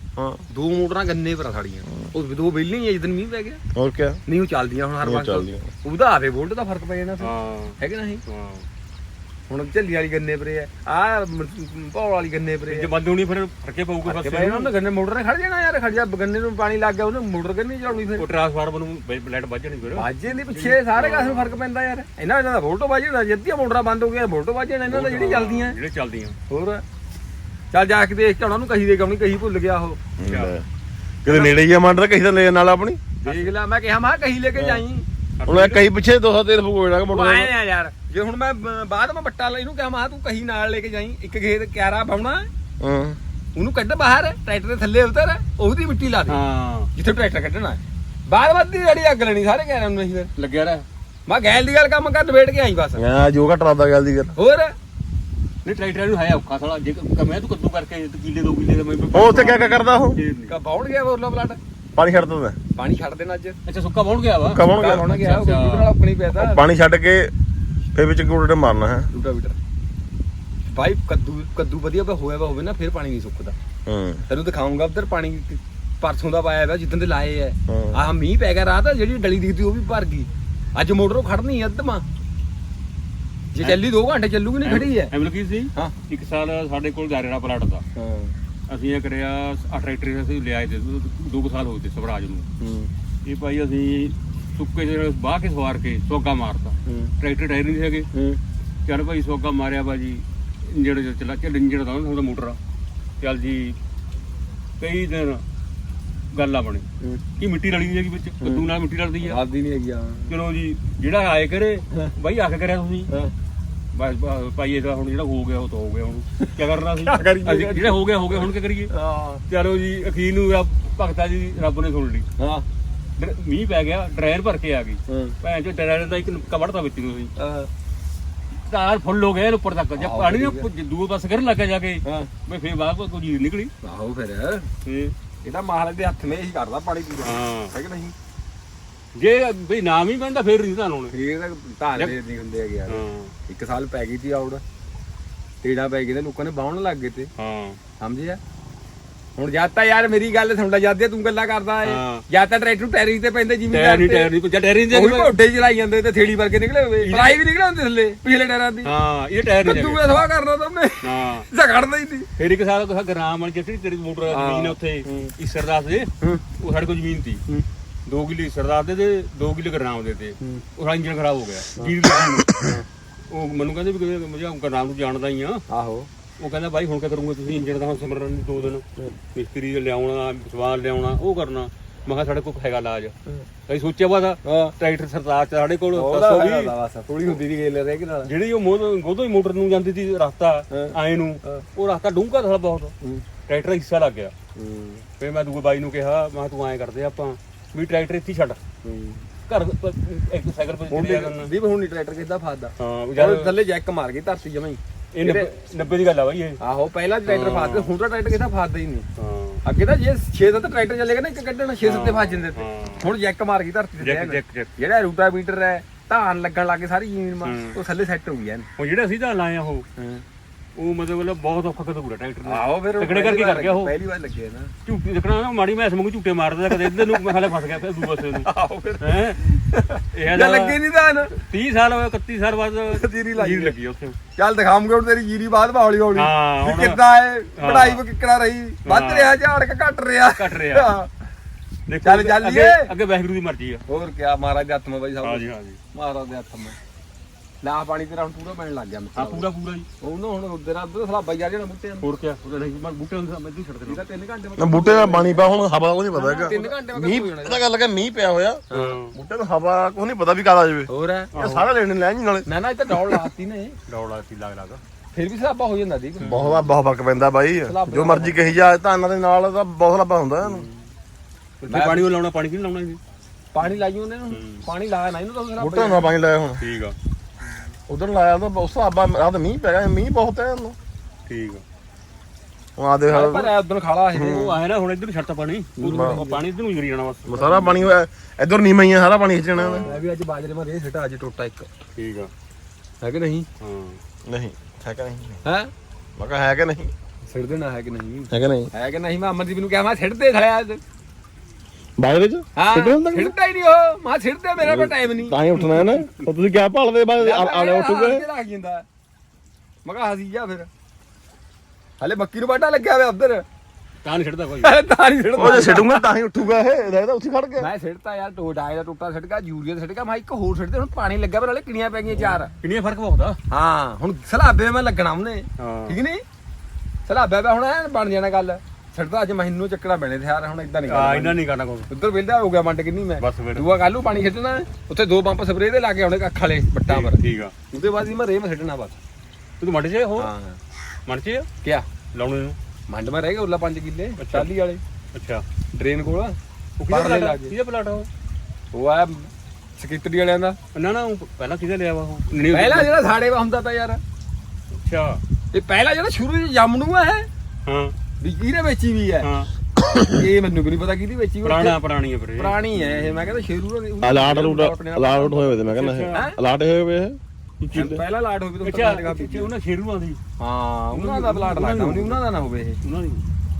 ਦੋ ਮੋਟਰਾਂ ਗੰਨੇ ਪਰ ਆ ਸਾਡੀਆਂ। ਉਹ ਦੋ ਬਿੱਲੀ ਹੀ ਜਿੱਦਨ ਮੀਂਹ ਪੈ ਗਿਆ। ਹੋਰ ਕੀ ਨਹੀਂ ਉਹ ਚੱਲਦੀਆਂ ਹੁਣ ਹਰ ਨਹੀਂ ਉਹ ਵਕਤ ਚੱਲਦੀਆਂ। ਉਹਦਾ ਆਵੇ ਵੋਲਟ ਦਾ ਫ਼ਰਕ ਪੈ ਜਾਣਾ ਫਿਰ। ਹਾਂ। ਹੈ ਕਿ ਨਹੀਂ ਹਾਂ। ਹੁਣ ਝੱਲੀ ਵਾਲੀ ਗੰਨੇ ਪਰੇ ਆ। ਆ ਭੌਲ ਵਾਲੀ ਗੰਨੇ ਪਰੇ ਜੇ ਬੰਦ ਹੋਣੀ ਫਿਰ ਫਰਕੇ ਪਊਗਾ ਕਿ ਬਸ। ਭਾਈ ਉਹਨਾਂ ਨੇ ਗੰਨੇ ਮੋਟਰ ਨੇ ਖੜ ਜਾਣਾ ਯਾਰ ਖੜ ਜਾ ਗੰਨੇ ਨੂੰ ਪਾਣੀ ਲੱਗ ਗਿਆ ਉਹਨੇ ਮੋਟਰ ਕਰਨੀ ਚਲਾਉਣੀ ਫਿਰ? ਉਹ ਟਰਾਂਸਫਾਰਮਰ ਨੂੰ ਲਾਈਟ ਵੱਜਣੀ ਫਿਰ। ਬਾਜੇ ਦੇ ਪਿੱਛੇ ਸਾਰੇ ਕਾਸ ਨੂੰ ਫ਼ਰਕ ਪੈਂਦਾ ਯਾਰ। ਇਹਨਾਂ ਦਾ ਵੋਲਟੋ ਵੱਜਣਾ ਜੱਦੀਆਂ ਮੋਟਰਾਂ ਬੰਦ ਹੋ ਗਈਆਂ ਵੋਲਟੋ ਵੱਜਣਾ ਇਹਨਾਂ ਦਾ ਜਿਹੜੀ ਚੱਲਦੀਆਂ। ਜਿਹੜੇ ਚੱਲਦੀਆਂ। ਹੋਰ? ਚੱਲ ਜਾ ਕੇ ਦੇਖ ਕੇ ਉਹਨਾਂ ਨੂੰ ਕਹੀ ਦੇ ਕਮਣੀ ਕਹੀ ਭੁੱਲ ਗਿਆ ਉਹ। ਕਿਤੇ ਨੇੜੇ ਹੀ ਆ ਮੰਡ ਤਾਂ ਕਹੀ ਤਾਂ ਲੈ ਨਾਲ ਆਪਣੀ? ਦੇਖ ਲੈ ਮੈਂ ਕਿਹਾ ਮੈਂ ਕਹੀ ਲੈ ਕੇ ਜਾਈ। ਹੁਣ ਕਹੀ ਪਿੱਛੇ 200 ਤੇਲ ਫੂਕੋੜਾ ਉਹ ਮੋਟਰ ਆਏ ਆ ਯਾਰ। ਜੇ ਹੁਣ ਮੈਂ ਬ- ਬਾਅਦ ਮੈਂ ਬੱਟਾ ਲੈ ਇਹਨੂੰ ਕਿਹਾ ਮੈਂ ਕਿਹਾ ਤੂੰ ਕਹੀ ਨਾਲ ਲੈ ਕੇ ਜਾਈ ਇੱਕ ਖੇਤ ਕਿਆਰਾ ਪਾਉਣਾ ਹਾਂ। ਉਹਨੂੰ ਕੱਢ ਬਾਹਰ ਟਰੈਕਟਰ ਦੇ ਥੱਲੇ ਉਤਰ ਉਹਦੀ ਮਿੱਟੀ ਲਾ ਦੇ। ਹਾਂ। ਜਿੱਥੇ ਟਰੈਕਟਰ ਕੱਢਣਾ ਹੈ। ਬਾਅਦ ਬਾਅਦ ਦੀ ਜਿਹੜੀ ਅੱਗ ਲੈਣੀ ਸਾਰੇ ਕਹਿ ਰਹੇ ਨੂੰ ਨਹੀਂ ਫਿਰ। ਲੱਗਿਆ ਰਹਿ। ਮੈਂ ਗੈਲ ਦੀ ਗੱਲ ਕੰਮ ਕਰ ਨਵੇੜ ਕੇ ਆਈ ਬਸ। ਮੈਂ ਜੋ ਘਟ ਲਾਦਾ ਗੱਲ ਦੀ ਗੱਲ। ਹੋਰ? ਨਹੀਂ ਟਰੈਕਟਰ ਨੂੰ ਹੈ ਔਖਾ ਸਾਲਾ। ਜੇ ਕਮੇ ਤੂੰ ਕੱਦੂ ਕਰਕੇ ਤੇ ਕਿੱਲੇ ਦੋ ਕਿੱਲੇ ਦਾ ਮੈਂ ਉਹ ਉੱਥੇ ਕਿਆ ਕਿਆ ਕਰਦਾ ਉਹ? ਕਾ ਬੌੜ ਗਿਆ ਬੋਰਲਾ ਬਲੱਡ? ਪਾਣੀ ਛੱਡ ਦਿੰਦਾ। ਪਾਣੀ ਛੱਡ ਦੇਣਾ ਅੱਜ। ਅੱਛਾ ਸੁੱਕਾ ਪਹੁੰਚ ਗਿਆ ਵਾ? ਕਮਣ ਕਾ ਹੋਣਾ ਗਿਆ ਉਹ ਕੰਪਿਊਟਰ ਨਾਲ ਆਪਣੀ ਪੈਦਾ ਪਾਣੀ ਛੱਡ ਕੇ ਫੇ ਵਿੱਚ ਗੋੜੇ ਮਾਰਨਾ ਹੈ। ਟੂਟਾ ਬੀਟਰ ਭਾਈ ਕੱਦੂ ਕੱਦੂ ਵਧੀਆ ਵਾ ਹੋਇਆ ਵਾ ਹੋਵੇ ਨਾ ਫਿਰ ਪਾਣੀ ਨਹੀਂ ਸੁੱਕਦਾ। ਹੂੰ। ਤੈਨੂੰ ਦਿਖਾਉਂਗਾ ਉਧਰ ਪਾਣੀ ਪਰਸੋਂ ਦਾ ਪਾਇਆ ਵਾ ਜਿੱਦਣ ਦੇ ਲਾਏ ਐ ਹਾਂ। ਆਹ ਮੀਂਹ ਪੈ ਗਿਆ ਰਾਤ ਜਿਹੜੀ ਡਲੀ ਦਿਖਦੀ ਉਹ ਵੀ ਭਰ ਗਈ। ਅੱਜ ਮੋਟਰ ਖੜਨੀ ਐ ਅੱਧਮਾ। ਜੇ ਚੱਲੀ 2 ਘੰਟੇ ਚੱਲੂਗੀ ਨਹੀਂ ਖੜੀ ਐ ਐਮਲ ਕੀ ਸੀ? ਹਾਂ। ਇੱਕ ਸਾਲ ਸਾਡੇ ਕੋਲ ਗਾਰੇੜਾ ਪਲਾਟ ਦਾ। ਹਾਂ। ਅਸੀਂ ਇਹ ਕਰਿਆ ਆ ਟਰੈਕਟਰ ਅਸੀਂ ਲਿਆਏ ਤੇ ਦੋ- ਕੁ ਸਾਲ ਹੋਏ ਤੇ ਸਵਰਾਜ ਨੂੰ। ਹੂੰ। ਇਹ ਭਾਈ ਅਸੀਂ ਸੁੱਕੇ ਜਿਹੜੇ ਬਾਹ ਕੇ ਸਵਾਰ ਕੇ ਸੋਗਾ ਮਾਰਤਾ। ਹੂੰ। ਟਰੈਕਟਰ ਟਾਇਰ ਨਹੀਂ ਹੈਗੇ ਹੂੰ। ਚੱਲ ਭਾਈ ਸੋਗਾ ਮਾਰਿਆ ਬਾਜੀ ਇੰਜਣ ਚਲਾ ਚੱਲ ਇੰਜਣ ਦਾ ਉਹਦਾ ਮੋਟਰ ਆ। ਚੱਲ ਜੀ ਕਈ ਦਿਨ ਗੱਲਾਂ ਬਣੀ। ਕੀ ਮਿੱਟੀ ਰਲੀ ਦੀ ਹੈਗੀ ਵਿੱਚ? ਕੱਦੂ ਨਾਲ ਮਿੱਟੀ ਰਲਦੀ ਆ। ਆਪਦੀ ਨਹੀਂ ਹੈਗੀ ਹਾਂ। ਚਲੋ ਜੀ ਜਿਹੜਾ ਆਏ ਕਰੇ। ਬਾਈ ਆਖ ਕਰਿਆ ਤੁਸੀਂ। ਬਸ ਭਾਈ ਇਹਦਾ ਹੁਣ ਜਿਹੜਾ ਹੋ ਗਿਆ ਉਹ ਤਾਂ ਹੋ ਗਿਆ ਹੁਣ। ਕੀ ਕਰਨਾ ਸੀ ਜਿਹੜਾ ਹੋ ਗਿਆ ਹੋ ਗਿਆ ਹੁਣ ਕੀ ਕਰੀਏ? ਚਲੋ ਜੀ ਅਖੀਰ ਨੂੰ ਭਗਤਾ ਜੀ ਰੱਬ ਨੇ ਸੁਣ ਲਈ। ਹਾਂ। ਦਰ- ਮੀਂਹ ਪੈ ਗਿਆ ਡਰਾਇਰ ਭਰ ਕੇ ਆ ਗਈ। ਹਾਂ। ਭੈਣ ਚੋ ਡਰਾਇਰ ਦਾ ਇੱਕ ਕਵੜ ਤਾਂ ਵਿੱਚ ਨੂੰ ਸੀ ਹਾਂ। ਤਾਰ ਫੁੱਲ ਹੋ ਗਏ ਉੱਪਰ ਤੱਕ। ਜਦ ਆਹੋ, ਪਾਣੀ ਨੇ ਪੁੱਜ- ਦੂਰ ਪਾਸੇ ਕਰਨ ਲੱਗਾ ਜਾ ਕੇ ਹਾਂ। ਬਈ ਫੇਰ ਬਾਅਦ ਕੋਈ ਚੀਜ਼ ਨਿਕਲੀ। ਆਹੋ ਫਿਰ। ਤੇ ਇਹਦਾ ਮਹਾਰਾਜ ਦੇ ਹੱਥ ਨੇ ਹੀ ਕਰਦਾ ਪਾਣੀ ਪੂਰਾ ਹਾਂ। ਹੈ ਕਿ ਨਹੀਂ? ਜੇ ਬਈ ਨਾਮ ਹੀ ਪੈਂਦਾ ਫੇਰ ਨਹੀਂ ਤੁਹਾਨੂੰ ਫੇਰ ਤਾਂ ਧਾਰੇ ਨਹੀਂ ਹੁੰਦੇ ਹੈਗੇ ਯਾਰ। ਹਾਂ। ਇੱਕ ਸਾਲ ਪੈ ਗਈ ਤੀ ਆਉੜ ਤੇੜਾ ਪੈ ਗਿਆ ਤੇ ਲੋਕਾਂ ਨੇ ਬਾਉਣ ਲੱਗ ਗਏ ਤੇ। ਹਾਂ। ਸਮਝਿਆ? ਹੁਣ ਜਦ ਤਾਂ ਯਾਰ ਮੇਰੀ ਗੱਲ ਸੁਣਦਾ ਜਾਂਦੇ ਤੂੰ ਗੱਲਾਂ ਕਰਦਾ ਏ ਹਾਂ। ਜਦ ਤਾਂ ਟਰੈਕਟਰ ਟੈਰੀ ਤੇ ਪੈਂਦੇ ਟਾਇਰ ਜ਼ਿਮੀਦਾਰ ਨਹੀਂ ਟਾਇਰ ਨਹੀਂ ਪੁੱਜਾ ਟਾਇਰ ਨਹੀਂ ਜੇ ਘੋਡੇ ਚਲਾਈ ਜਾਂਦੇ ਤੇ ਥੇੜੀ ਵਰਗੇ ਨਿਕਲੇ ਹੋਵੇ ਪਲਾਈ ਵੀ ਨਿਕਲੇ ਹੁੰਦੇ ਥੱਲੇ ਪਿਛਲੇ ਟਾਇਰਾਂ ਦੀ ਹਾਂ ਇਹ ਟਾਇਰ ਨਹੀਂ ਕੱਦੂ ਦਾ ਸਵਾ ਕਰਨਾ ਤੁਮਨੇ ਹਾਂ ਝਗੜਦਾ ਹੀ ਨਹੀਂ ਫੇਰ ਇੱਕ ਸਾਲ ਕਹਾ ਗ੍ਰਾਮ ਵਾਲੀ ਜਿਹੜੀ ਤੇਰੀ ਮੋਟਰ ਹਾਂ। ਜ਼ਮੀਨ ਹੈ ਉੱਥੇ ਹੂੰ। ਈਸਰਦਾਸ ਦੇ ਹੂੰ ਉਹ ਸਾਡੇ ਕੋਲ ਜ਼ਮੀਨ ਸੀ ਹੂੰ 2 ਕਿੱਲੇ ਦੇ ਤੇ 2 ਕਿੱਲੇ ਗ੍ਰਾਮ ਦੇ ਤੇ ਹੂੰ ਉਹ ਇੰਜਨ ਖਰਾਬ ਹੋ ਗਿਆ ਲੱਗੀ ਉਹ ਮੈਨੂੰ ਕਹਿੰਦੇ ਵੀ ਕਿ ਮੈਂ ਗ੍ਰਾਮ ਨੂੰ ਜਾਣਦਾ ਹੀ ਆ ਆਹੋ ਉਹ ਕਹਿੰਦਾ ਬਾਈ ਹੁਣ ਕੀ ਕਰੂੰਗੇ ਤੁਸੀਂ ਇੰਜਨ ਦਾ ਹੁਣ ਸਿਮਰਨ ਨੂੰ ਦੋ ਦਿਨ। ਮਿਸਤਰੀ ਲਿਆਉਣਾ ਸਵਾਲ ਲਿਆਉਣਾ ਉਹ ਕਰਨਾ। ਮੈਂ ਕਿਹਾ ਸਾਡੇ ਕੋਲ ਹੈਗਾ ਇਲਾਜ। ਅਸੀਂ ਸੋਚਿਆ ਵਾ ਟਰੈਕਟਰ ਸਰਦਾਰ ਚ ਸਾਡੇ ਕੋਲ ਉਹਦਾ ਦੱਸੋ ਹੈਗਾ ਵੀ ਵਾ ਬਸ ਥੋੜੀ ਹੁੰਦੀ ਦੀ ਗੱਲ ਰਹਿ ਕੇ ਨਾਲ। ਜਿਹੜੀ ਉਹ ਗੋਦੋ ਹੀ ਮੋਟਰ ਨੂੰ ਜਾਂਦੀ ਸੀ ਰਸਤਾ। ਆਏ ਨੂੰ। ਉਹ ਰਸਤਾ ਡੂੰਘਾ ਥਾ ਬਹੁਤ। ਟਰੈਕਟਰ ਹਿੱਸਾ ਲੱਗ ਗਿਆ। ਫੇ ਮੈਂ ਦੂਏ ਬਾਈ ਨੂੰ ਕਿਹਾ ਮੈਂ ਤੂੰ ਐਂ ਕਰਦੇ ਆਪਾਂ ਵੀ ਟਰੈਕਟਰ ਇੱਥੇ ਛੱਡ। ਘਰ ਇੱਕ ਸਾਈਕਲ ਪਰ ਕਰਨਾ। ਦੀ ਹੁਣ ਨਹੀਂ ਟਰੈਕਟਰ ਕਿੱਦਾਂ ਫਾਦਦਾ ਹਾਂ ਥੱਲੇ ਜੈਕ ਮਾਰ ਗਈ ਧਰਤੀ ਜਮਾਂ ਹੀ। ਇਹ 90 ਦੀ ਗੱਲ ਆ ਬਾਈ ਇਹ। ਆਹੋ ਪਹਿਲਾਂ ਟਰੈਕਟਰ ਫਾਦਦੇ ਹੁਣ ਤਾਂ ਟਰੈਕਟਰ ਕਿੱਦਾਂ ਫਾਦਦਾ ਹੀ ਨਹੀਂ। ਹਾਂ। ਅੱਗੇ ਤਾਂ ਜੇ 6-7 ਟਰੈਕਟਰ ਚੱਲੇਗਾ ਨਾ ਇੱਕ ਕੱਢਣਾ 6-7 ਤੇ ਫਸ ਜਾਂਦੇ ਤੇ। ਹੁਣ ਜੈਕ ਮਾਰ ਗਈ ਧਰਤੀ ਤੇ ਜਿਹੜਾ ਰੂਟਾਵੀਟਰ ਹੈ ਧਾਨ ਲੱਗਣ ਲੱਗੇ ਸਾਰੀ ਜ਼ਮੀਨ ਮਾ। ਉਹ ਥੱਲੇ ਸੈੱਟ ਹੋ ਗਿਆ ਉਹ ਜਿਹੜਾ ਅਸੀਂ ਤਾਂ ਲਾਇਆ ਉਹ ਉਹ ਮਤਲਬ ਬਹੁਤ ਔਖਾ ਕਦੂਰ ਟਰੈਕਟਰ ਦਾ। ਆਹੋ ਫਿਰ ਤਕੜੇ ਕਰਕੇ ਕਰ ਗਿਆ ਉਹ। ਪਹਿਲੀ ਵਾਰ ਲੱਗਿਆ ਨਾ। ਝੂਟੀ ਦੇਖਣਾ ਨਾ ਮਾੜੀ ਮੈਸ ਵਾਂਗੂ ਝੂਟੇ ਮਾਰਦਾ ਕਦੇ ਇੱਧਰ ਨੂੰ ਹਾਲੇ ਫਸ ਗਿਆ ਫਿਰ ਪਾਸੇ ਨੂੰ। ਆਹੋ ਫਿਰ। ਹੈ? ਇਹ ਜਾਂ ਲੱਗੇ ਨਹੀਂ ਧਾਨ? 30 ਸਾਲ ਹੋਏ 31 ਸਾਲ ਬਾਅਦ ਜੀਰੀ ਲੱਗੀ ਉੱਥੇ। ਚੱਲ ਦਿਖਾਉਂਗੇ ਹੁਣ ਤੇਰੀ ਜੀਰੀ ਬਾਅਦ ਹੌਲੀ ਹੌਲੀ। ਹਾਂ, ਵੀ ਹੁਣ- ਕਿੱਦਾਂ ਹੈ। ਪੜਾਈ ਵੀ ਕਿੱਕਣਾ ਰਹੀ ਵੱਧ। ਰਿਹਾ ਝਾੜ ਕੇ ਘਟ ਰਿਹਾ। ਘਟ ਰਿਹਾ। ਚੱਲ ਅੱਗੇ- ਚੱਲੀਏ। ਅੱਗੇ ਵਾਹਿਗੁਰੂ ਦੀ ਮਰਜ਼ੀ ਆ। ਹੋਰ ਕਿਆ ਮਹਾਰਾਜ ਦੇ ਹੱਥ ਮੇ ਬਾਈ ਸਭ ਹਾਂਜੀ ਹਾਂਜੀ ਮਹਾਰਾਜ ਦੇ ਹੱਥ ਮੇ। ਲਾ ਪਾਣੀ ਤੇਰਾ ਹੁਣ ਪੂਰਾ ਪੈਣ ਲੱਗ ਗਿਆ ਮਿੱਤਰਾ। ਪੂਰਾ ਪੂਰਾ ਜੀ। ਉਹ ਨਾ ਹੁਣ ਉਧਰ ਅੱਧਰ ਸਲਾਬਾ ਹੀ ਜਾ ਜਿਹੜਾ ਬੂਟੇ ਨੂੰ। ਹੋਰ ਕਿਆ? ਉਹਦਾ ਨਹੀਂ ਮੈਂ ਬੂਟੇ ਨੂੰ ਮੈਂ ਛੱਡ ਦੇਣਾ। ਇਹਦਾ 3 ਘੰਟੇ ਨਾ ਬੂਟੇ ਦਾ ਪਾਣੀ ਪਾ ਹੁਣ ਹਵਾ ਉਹ ਨਹੀਂ ਪਤਾ ਹੈਗਾ। ਤਿੰਨ ਘੰਟੇ ਬਾਅਦ ਮੀਂਹ ਜਾਣਾ। ਪਤਾ ਗੱਲ ਲੱਗਾ ਮੀਂਹ ਪਿਆ ਹੋਇਆ। ਹਾਂ। ਬੂਟੇ ਨੂੰ ਹਵਾ ਕੋਈ ਨਹੀਂ ਪਤਾ ਵੀ ਕਾਦਾ ਜਾਵੇ ਹੋਰ ਹੈ? ਇਹ ਸਾਰਾ ਲੈਣ ਲੈ ਜੀ ਨਾਲੇ। ਨਾ ਨਾ ਇਹ ਤਾਂ ਡੌਲ ਲਾਤੀ ਨੇ। ਡੌਲਾ ਸੀ ਲੱਗ ਲੱਗ। ਫਿਰ ਵੀ ਸਲਾਬਾ ਹੋ ਜਾਂਦਾ ਦੀ ਬਹੁਤ ਬਹੁਤ ਫ਼ਰਕ ਪੈਂਦਾ ਬਾਈ। ਜੋ ਮਰਜ਼ੀ ਕਹੀ ਜਾ ਧਾਨਾਂ ਦੇ ਨਾਲ ਤਾਂ ਬਹੁਤ ਲੱਭਾ ਹੁੰਦਾ ਇਹਨੂੰ ਪਾਣੀ ਉਹ ਲਾਉਣਾ ਪਾਣੀ ਕਿਉਂ ਲਾਉਣਾ ਜੀ? ਪਾਣੀ ਲਾਈ ਉਹਨੇ ਨੂੰ। ਪਾਣੀ ਲਾਇਆ ਨਾ ਇਹਨੂੰ ਤਾਂ ਸਲਾਬਾ ਬੂਟੇ ਨੂੰ ਪਾਣੀ ਲਾਇਆ ਹੁਣ। ਠੀਕ ਆ। ਉਧਰ ਲਾਇਆ ਤਾਂ ਉਸ ਹਿਸਾਬਾ ਰਾਤ ਮੀਂਹ ਪੈ ਗਿਆ ਮੀਂਹ ਬਹੁਤ ਹੈ ਇਹਨੂੰ। ਠੀਕ ਆ। ਹੁਣ ਆ ਦੇਖ ਪਰ ਉਦੋਂ ਖਾਲਾ ਇਹ। ਉਹ ਆਇਆ ਨਾ ਹੁਣ ਇੱਧਰ ਛੱਡਤਾ ਪਾਣੀ। ਉਹ ਪਾਣੀ ਇੱਧਰ ਨੂੰ ਹੀ ਗਿਰੀ ਜਾਣਾ ਬਸ। ਸਾਰਾ ਪਾਣੀ ਹੋਇਆ। ਇਧਰ ਨੀਵਾਂ ਹੀ ਆ ਸਾਰਾ ਪਾਣੀ ਖਿੱਚਣਾ ਇਹਨੇ। ਮੈਂ ਵੀ ਅੱਜ ਬਾਜਰੇ ਮਾ ਰੇ ਛਟਾ ਅੱਜ ਟੋਟਾ ਇੱਕ। ਠੀਕ ਆ। ਹੈ ਕਿ ਨਹੀਂ? ਹਾਂ। ਨਹੀਂ ਹੈ ਕਿ ਨਹੀਂ? ਹੈ? ਮੈਂ ਕਿਹਾ ਹੈ ਕਿ ਨਹੀਂ? ਛਿੜ ਦੇਣਾ ਹੈ ਕਿ ਨਹੀਂ? ਹੈ ਕਿ ਨਹੀਂ? ਹੈ ਕਿ ਨਹੀਂ? ਮੈਂ ਅਮਨਦੀਪ ਨੂੰ ਕਿਹਾ ਮੈਂ ਛਿੜ ਦੇ ਥੜਿਆ ਬਾਜਰੇ ਚ ਹਾਂ ਛਿੱਟਣ ਹੁੰਦਾ ਕਿ? ਛਿੜਦਾ ਹੀ ਨਹੀਂ ਉਹ। ਮੈਂ ਛਿੜ ਦੇ ਮੇਰਾ ਕੋਲ ਟਾਈਮ ਨਹੀਂ। ਤਾਂ ਹੀ ਉੱਠਣਾ ਹੈ ਨਾ। ਉਹ ਤੁਸੀਂ ਕਿਆ ਭਾਲਦੇ ਬਾਅਦ ਆਲੇ ਉੱਠੂਗੇ ਰੱਖ ਜਾਂਦਾ। ਮੈਂ ਕਿਹਾ ਹਸੀ ਜਾ ਫਿਰ। ਹਲੇ ਮੱਕੀ ਨੂੰ ਵਾਢਾ ਲੱਗਿਆ ਹੋਇਆ ਉਧਰ। ਤਾਂ ਨਹੀਂ ਛੱਡਦਾ ਕੋਈ। ਤਾਂ ਨਹੀਂ ਉਹ ਛਿੜਦਾ ਜੇ ਛੱਡੂਗਾ ਤਾਂ ਹੀ ਉੱਠੂਗਾ ਇਹ। ਇਹਦਾ ਉੱਥੇ ਖੜ ਗਿਆ। ਮੈਂ ਛਿੜਤਾ ਯਾਰ ਟੋ ਡਾਏ ਦਾ ਟੋਟਾ ਛਿੜਕਾ ਯੂਰੀਆ ਦਾ ਛਿੜਕਾ ਮੈਂ ਇੱਕ ਹੋਰ ਛਿੜਦੇ ਹੁਣ ਪਾਣੀ ਲੱਗਾ ਪਰ ਹਲੇ ਕਿਣੀਆਂ ਪੈ ਗਈਆਂ ਚਾਰ। ਕਿੰਨੀ ਫ਼ਰਕ ਪਾਉਂਦਾ ਹਾਂ ਹੁਣ ਸਲਾਬੇ ਮੈਂ ਲੱਗਣਾ ਉਹਨੇ। ਠੀਕ ਨਹੀਂ? ਸਲਾਬੇ ਪਾ ਹੁਣ ਬਣ ਜਾਣਾ ਗੱਲ। ਛਿੜਦਾ ਅੱਜ ਮੈਨੂੰ ਚੱਕਣਾ ਪੈਣੇ ਤੇ ਯਾਰ ਹੁਣ ਇਦਾਂ ਨਹੀਂ ਆ ਇਹਨਾਂ ਨਹੀਂ ਕਰਨਾ ਕੋਈ। ਉੱਧਰ ਵਿਲਦਾ ਹੋ ਗਿਆ ਮੰਡ ਕਿੰਨੀ ਮੈਂ। ਬਸ ਫਿਰ ਦੂਆ ਕੱਲੂ ਪਾਣੀ ਛੱਡਣਾ ਉੱਥੇ ਦੋ ਪੰਪ ਸਪਰੇਅ ਦੇ ਲਾ ਕੇ ਆਉਣੇ ਕੱਖ ਵਾਲੇ ਬੱਟਾਂ ਪਰ। ਠੀਕ ਆ। ਉਹਦੇ ਬਾਅਦ ਹੀ ਮੈਂ ਰੇ ਮੈਂ ਛੱਡਣਾ ਬਸ। ਤੂੰ ਮੰਡ ਚ ਹੋ ਹਾਂ। ਮੰਡ ਚ ਕਿਆ? ਲਾਉਣੇ ਨੂੰ। ਮੰਡ ਮੈਂ ਰਹਿ ਗਿਆ ਉਰਲਾ 5 ਕਿੱਲੇ 40 ਵਾਲੇ। ਅੱਛਾ। ਡਰੇਨ ਕੋਲ। ਉਹ ਕਿਹਦਾ ਗਏ। ਕਿਹਦਾ ਪਲਾਟ ਉਹ? ਉਹ ਆ ਸਕਿੱਤਰੀ ਵਾਲਿਆਂ ਦਾ। ਨਾ ਨਾ ਉਹ ਪਹਿਲਾਂ ਕਿਹਦਾ ਲਿਆ ਵਾ ਉਹ? ਪਹਿਲਾ ਜਿਹੜਾ ਸਾਡੇ ਵਾ ਹੁੰਦਾ ਤਾਂ ਯਾਰ। ਅੱਛਾ। ਇਹ ਪਹਿਲਾ ਜਿਹੜਾ ਸ਼ੁਰੂ ਚ ਜੰਮਣੂ ਆ ਹੈ ਹਾਂ। ਵੀ ਕਿਹਨੇ ਵੇਚੀ ਵੀ ਹੈ? ਹਾਂ। ਇਹ ਮੈਨੂੰ ਵੀ ਨਹੀਂ ਪਤਾ ਕਿਹਦੀ ਵੇਚੀ ਹੋਈ। ਪੁਰਾਣਾ ਪੁਰਾਣੀ ਹੈ ਵੀਰੇ। ਪੁਰਾਣੀ ਹੈ ਇਹ। ਮੈਂ ਕਹਿੰਦਾ ਸ਼ੇਰੂ ਦਾ ਅਲਾਟ ਰੂਟ ਅਲਾਟ ਹੋਏ ਹੋਏ ਤੇ ਮੈਂ ਕਹਿੰਦਾ? ਅਲਾਟ ਹੋਏ ਹੋਏ ਇਹ? ਪਹਿਲਾ ਲਾਟ ਹੋਵੇ ਤਾਂ ਅੱਛਾ ਜਗ੍ਹਾ ਪਿੱਛੇ ਉਹਨਾਂ ਸ਼ੇਰੂਆਂ ਦੀ। ਹਾਂ ਉਹਨਾਂ ਦਾ ਪਲਾਟ ਲੱਗਦਾ ਨਹੀਂ ਉਹਨਾਂ ਦਾ ਨਾ ਹੋਵੇ ਇਹ। ਉਹਨਾਂ ਦੀ।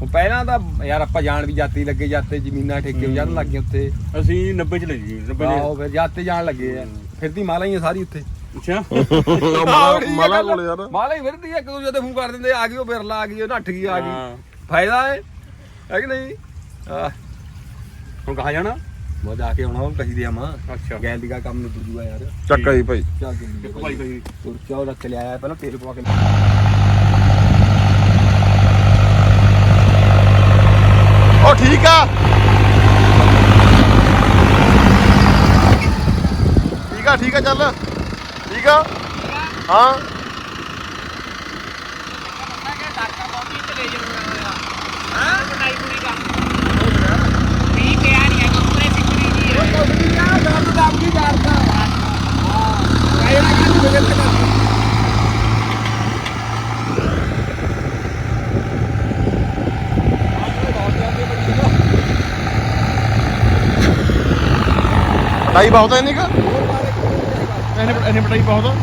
ਹੁਣ ਪਹਿਲਾਂ ਤਾਂ ਯਾਰ ਆਪਾਂ ਜਾਣ ਵੀ ਜਾਤੀ ਲੱਗੇ ਜਾਤੇ ਜ਼ਮੀਨਾਂ ਠੇਕੇ ਜਾਣ ਲੱਗੇ ਉੱਥੇ। ਅਸੀਂ 90 ਚ ਲਈ ਜੀ 90 ਆਹੋ ਫਿਰ ਜਾਤੇ ਜਾਣ ਲੱਗੇ ਆ। ਫਿਰਦੀ ਮਾਲਾ ਹੀ ਆ ਸਾਰੀ ਉੱਥੇ। ਅੱਛਾ। ਮਾਲਾ ਮਾਲਾ ਕੋਲ ਯਾਰ। ਮਾਲਾ ਹੀ ਫਿਰਦੀ ਆ ਇੱਕ ਦੂਜੇ ਤੇ ਫੋਨ ਕਰ ਦਿੰਦੇ ਆ ਗਈ ਉਹ ਬਿਰਲਾ ਆ ਗਈ ਉਹ ਨੱਠ ਗਈ ਆ ਗਈ। ਹਾਂ। ਫਾਇਦਾ ਹੈ? ਹੈ ਕਿ ਨਹੀਂ? ਆ ਹੁਣ ਕਹਾ ਜਾਣਾ? ਮੈਂ ਜਾ ਕੇ ਆਉਣਾ ਉਹ ਕਹੀ ਦੇ ਆਵਾਂ। ਅੱਛਾ। ਗੈਲ ਦੀ ਕੰਮ ਨੂੰ ਜੂਗਾ ਯਾਰ। ਚੱਕਾ ਜੀ ਭਾਈ। ਚੱਲ ਕੇ ਇੱਕ ਭਾਈ ਭਾਈ। ਤੁਰ ਕੇ ਉਹ ਰੱਖ ਲਿਆ ਪਹਿਲਾਂ ਤੇਲ ਪਵਾ ਕੇ। ਉਹ ਠੀਕ ਆ। ਠੀਕ ਆ ਠੀਕ ਆ ਚੱਲ। ਠੀਕ ਆ? ਹਾਂ। ਟਾਈ ਬਹੁਤ ਹੈ ਇਹਨੇ ਕਾ? ਇਹਨੇ ਇਹਨੇ ਪਟਾਈ ਬਹੁਤ ਇਹਨੇ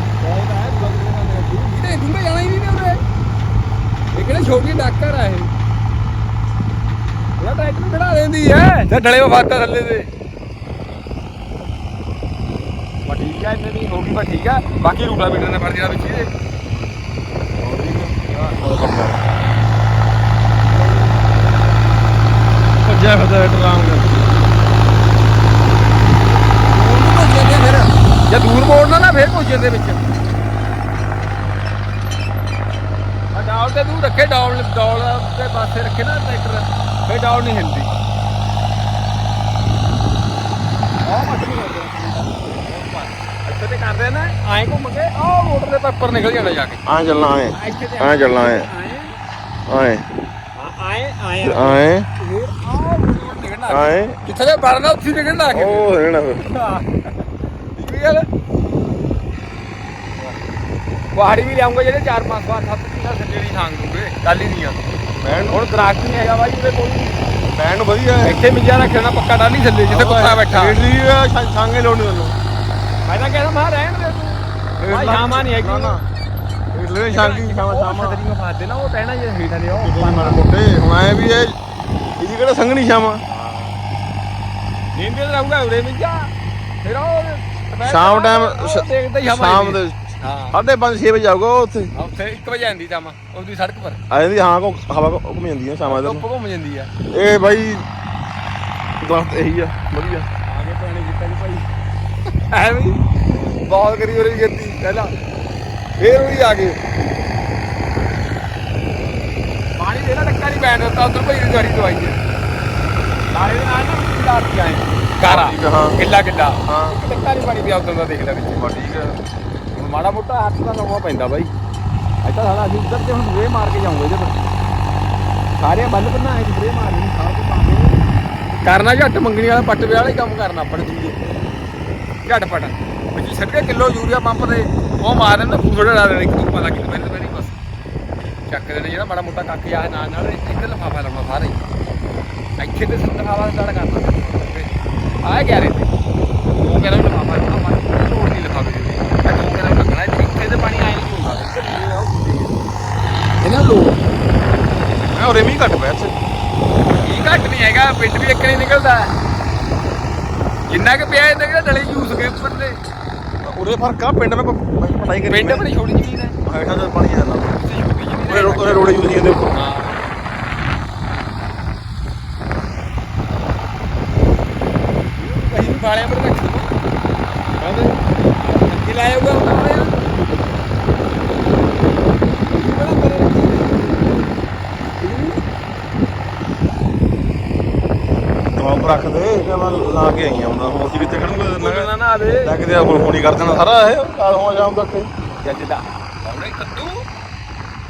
ਜਾਣਾ ਹੀ ਨਹੀਂ ਨੇ ਉਹਨੇ। ਇਹ ਕਿਹੜੇ ਛੋਟੀ ਡਾਕਰ ਆ ਇਹ? ਇਹ ਟਰੈਕਟਰ ਖੜਾ ਲੈਂਦੀ ਐ ਤੇ ਡਲੇ ਵਫਾਤਾ ਥੱਲੇ ਦੇ ਆ ਇਹਨੇ ਵੀ ਹੋ ਗਈ ਬਾ ਠੀਕ ਆ। ਬਾਕੀ ਰੂਟਾ ਮੀਟਰ ਨੇ ਫੜ ਜਿਹੜਾ ਵਿੱਚ ਇਹਦੇ ਭੱਜਿਆ ਫਿਰਦਾ ਡਰਾਮ ਕਰ ਉਹਨੂੰ ਭੁੱਜ ਜਾਂਦੇ ਆ ਫਿਰ। ਜੇ ਦੂਰ ਮੋੜਨਾ ਨਾ ਫਿਰ ਭੁੱਜ ਜਾਂਦੇ ਵਿੱਚ। ਆ ਡਾਲ ਤੇ ਤੂੰ ਰੱਖੇ ਡਾਲ ਡਾਲ ਦੇ ਪਾਸੇ ਰੱਖੇ ਨਾ ਟਰੈਕਟਰ। ਫਿਰ ਡਾਲ ਨਹੀਂ ਹਿਲਦੀ। ਆਹ ਮੱਟ ਨਹੀਂ ਇੱਥੇ ਤੇ ਕਰਦੇ ਨਾ ਐਂ ਘੁੰਮ ਕੇ ਆਹ ਮੋਟਰ ਦੇ ਉੱਪਰ ਨਿਕਲ ਜਾਣਾ ਜਾ ਕੇ। ਆਂ ਚੱਲਣਾ ਆਏ ਇੱਥੇ ਤੇ ਐਂ ਚੱਲਣਾ ਐ ਆਏ। ਆਏ। ਆਏ ਆਏ। ਫਿਰ ਆਹ ਮੋਟਰ ਨਿਕਲਣਾ ਆਏ। ਜਿੱਥੇ ਦੇ ਵੜਨਾ ਉੱਥੇ ਹੀ ਨਿਕਲਣਾ ਆ ਕੇ ਉਹ ਰਹਿਣਾ ਫਿਰ। ਕੀ ਗੱਲ? ਪਹਾੜੀ ਵੀ ਲਿਆਉਂਗਾ ਜਿਹੜੇ 4 5 ਵਾਰ 7 ਕਿਲਾ ਸੱਜੇ ਦੀ ਥਾਂਗ ਦੂਗੇ ਗੱਲ ਹੀ ਨਹੀਂ ਆ। ਬੈਣ ਹੁਣ ਦਰਾਖਤ ਨਹੀਂ ਹੈਗਾ ਬਾਈ ਉਹਦੇ ਕੋਲ ਨੂੰ ਵਧੀਆ ਹੈ। ਇੱਥੇ ਮਿੱਜਾ ਰੱਖਣਾ ਪੱਕਾ ਡਾਲੀ ਥੱਲੇ ਜਿੱਥੇ ਕੁੱਤਾ ਬੈਠਾ। ਲਾਉਣੀ ਮੈਂ ਤਾਂ ਕਹਿੰਦਾ ਮੈਂ ਰਹਿਣ ਦੇ ਤੂੰ। ਭਾਈ ਸ਼ਾਮਾਂ ਨਹੀਂ ਹੈਗੀ। ਨਾ ਨਾ। ਇਡਲੀ ਛਾਂਗੀ ਸ਼ਾਮਾਂ ਸ਼ਾਮਾਂ ਤੇਰੀ ਮੈਂ ਫਾਦੇ ਨਾ ਉਹ ਕਹਿਣਾ ਜੇ ਹੇਠ ਲਿਓ ਕਿਤੇ ਮਾਰੇ ਮੋਟੇ ਹੁਣ ਆਏ ਵੀ ਇਹ ਇਹਦੀ ਕਿਹੜਾ ਸੰਗਣੀ ਸ਼ਾਮਾ? ਨੀਂਦ ਤੇ ਰਹੂਗਾ ਉਰੇ ਮਿੱਜਾ ਫਿਰ ਉਹ ਦੁਪਹਿਰ ਸ਼ਾਮ ਦਾ ਟਾਈਮ ਸ਼ਾਮ ਦੇ ਹਾਂ। ਸਾਢੇ 5 6 ਵਜੇ ਉਹ ਉੱਥੇ। ਆ ਉੱਥੇ 1 ਵਜੇ ਆਂਦੀ ਜਾਮਾ ਉਹਦੀ ਸੜਕ ਪਰ। ਆ ਜਾਂਦੀ ਹਾਂ ਕੋ ਹਵਾ ਘੁੰਮ ਜਾਂਦੀ ਹੈ ਸ਼ਾਮਾਂ ਦੇ ਘੁੰਮ ਜਾਂਦੀ ਆ। ਇਹ ਬਾਈ ਦਰਖਤ ਇਹੀ ਆ ਵਧੀਆ। ਆ ਗਏ ਪੁਰਾਣੇ ਕੀਤਾ ਜੀ ਭਾਈ। ਐ ਵੀ ਬਹੁਤ ਕਰੀ ਹੋਰੀ ਗੱਦੀ ਪਹਿਲਾਂ ਫੇਰ ਉਹੀ ਆ ਗਏ। ਪਾਣੀ ਦੇ ਟੱਕਾ ਨਹੀਂ ਪੈਣ ਦਿੱਤਾ ਉਧਰ ਭਾਈ ਦੀ ਗਾੜੀ ਦਵਾਈ ਹੈ। ਨਾਲੇ ਦੇ ਨਾਲ ਨਾ ਲਾਤੀ ਆਏ। ਕਾਰਾ ਹਾਂ। ਕਿੱਲਾ ਕਿੱਲਾ। ਹਾਂ। ਟੱਕਾ ਨਹੀਂ ਪਾਣੀ ਪਿਆ ਉਦੋਂ ਦਾ ਦੇਖ ਲੈ ਵਿੱਚ। ਬਾ ਠੀਕ ਹੈ ਹੁਣ ਮਾੜਾ ਮੋਟਾ ਹੱਥ ਦਾ ਨਵਾਂ ਪੈਂਦਾ ਬਾਈ। ਤਾਂ ਸਾਡਾ ਅਸੀਂ ਉੱਧਰ ਤੇ ਹੁਣ ਸਪਰੇ ਮਾਰ ਕੇ ਜਾਊਂਗੇ ਇਹਦੇ ਪਰ ਸਾਰੇ ਬੰਦ ਬੰਨਾ ਹੈ ਸਪਰੇ ਮਾਰਨੀ ਤੋਂ ਪਾਉਂਦੇ ਕਰਨਾ ਝੱਟ ਮੰਗਣੀ ਵਾਲਾ ਪੱਟ ਵਾਲਾ ਹੀ ਕੰਮ ਕਰਨਾ ਆਪਣੇ ਦੂਜੇ। ਝੱਟ ਪਟ ਵਿੱਚ ਛੱਡੇ ਕਿਲੋ ਯੂਰੀਆ ਪੰਪ ਦੇ ਉਹ ਮਾਰ ਦਿੰਦਾ ਫੂਸੜੇ ਲਾ ਦੇਣੇ ਇੱਕ ਤੋਂ ਪਤਾ ਕਿੰਨੇ ਮੇਰੇ ਮੇਰੀ ਬਸ। ਚੱਕਦੇ ਨੇ ਜਿਹੜਾ ਮਾੜਾ ਮੋਟਾ ਕੱਕ ਆ ਨਾਲ ਨਾਲ ਇੱਧਰ ਲਫਾਫਾ ਲਾਉਣਾ ਸਾਰੇ। ਇੱਥੇ ਤੇ ਦਾ ਦੜ ਕਰਨਾ ਆਏ ਗਿਆ ਰੇ ਉਹ ਕਹਿੰਦਾ ਲਫਾਫਾ ਲਾਉਣਾ ਮਾਰ ਲੋੜ ਨਹੀਂ ਲਫਾਫੇ ਦੀ। ਦੋ ਕਹਿੰਦਾ ਲੱਗਣਾ ਇੱਥੇ ਤੇ ਪਾਣੀ ਆਏ ਨਹੀਂ ਹੁੰਦਾ। ਇਹਨਾਂ ਲੋੜ ਮੈਂ ਉਰੇ ਮੀਂਹ ਘੱਟ ਪਿਆ ਇੱਥੇ। ਇਹ ਘੱਟ ਨਹੀਂ ਹੈਗਾ ਪਿੰਡ ਵੀ ਇੱਕ ਨਹੀਂ ਨਿਕਲਦਾ। ਜਿੰਨਾ ਕਿ ਪਿਆ ਇਹਦੇ ਕਿਹੜਾ ਡਲੇ ਜੂਸ ਗਏ ਉੱਪਰ ਤੇ। ਉਰੇ ਫ਼ਰਕ ਆ ਪਿੰਡ ਵਿੱਚ ਪ- ਪਟਾਈ ਕਰੀ ਪਿੰਡ ਬੜੀ ਛੋਟੀ ਜ਼ਮੀਨ ਹੈ। ਹੇਠਾਂ ਤੇ ਪਾਣੀ ਜਾਂਦਾ। ਉੱਥੇ ਛੋਟੀ ਜ਼ਮੀਨ ਉਰੇ ਰੋੜੇ ਯੂਜ਼ ਦੇ ਉੱਪਰ। ਹਾਂ। ਕਹੀਂ ਬਾਲਿਆਂ ਪਰ ਰੱਖ ਕਹਿੰਦੇ ਕਿ ਲਾਇਆ ਹੋਗਾ ਉਹਨਾਂ ਵਾਲਿਆ ਦਵਾਬ ਰੱਖ ਦੇ ਕਿ ਮੈਂ ਲਾ ਕੇ ਆਈਆਂ ਹੁੰਦਾ ਹੁਣ ਅਸੀਂ ਵੀ ਤੇ ਖੜੂਗੇ ਨਾ ਨਾ ਆਵੇ। ਲੱਗਦੇ ਆ ਹੁਣ ਹੋਣੀ ਕਰ ਦੇਣਾ ਸਾਰਾ ਇਹ ਕਾਲ ਹੋ ਜਾਮ ਤੱਕ ਜੱਜਦਾ ਉਹਨੇ ਕੱਦੂ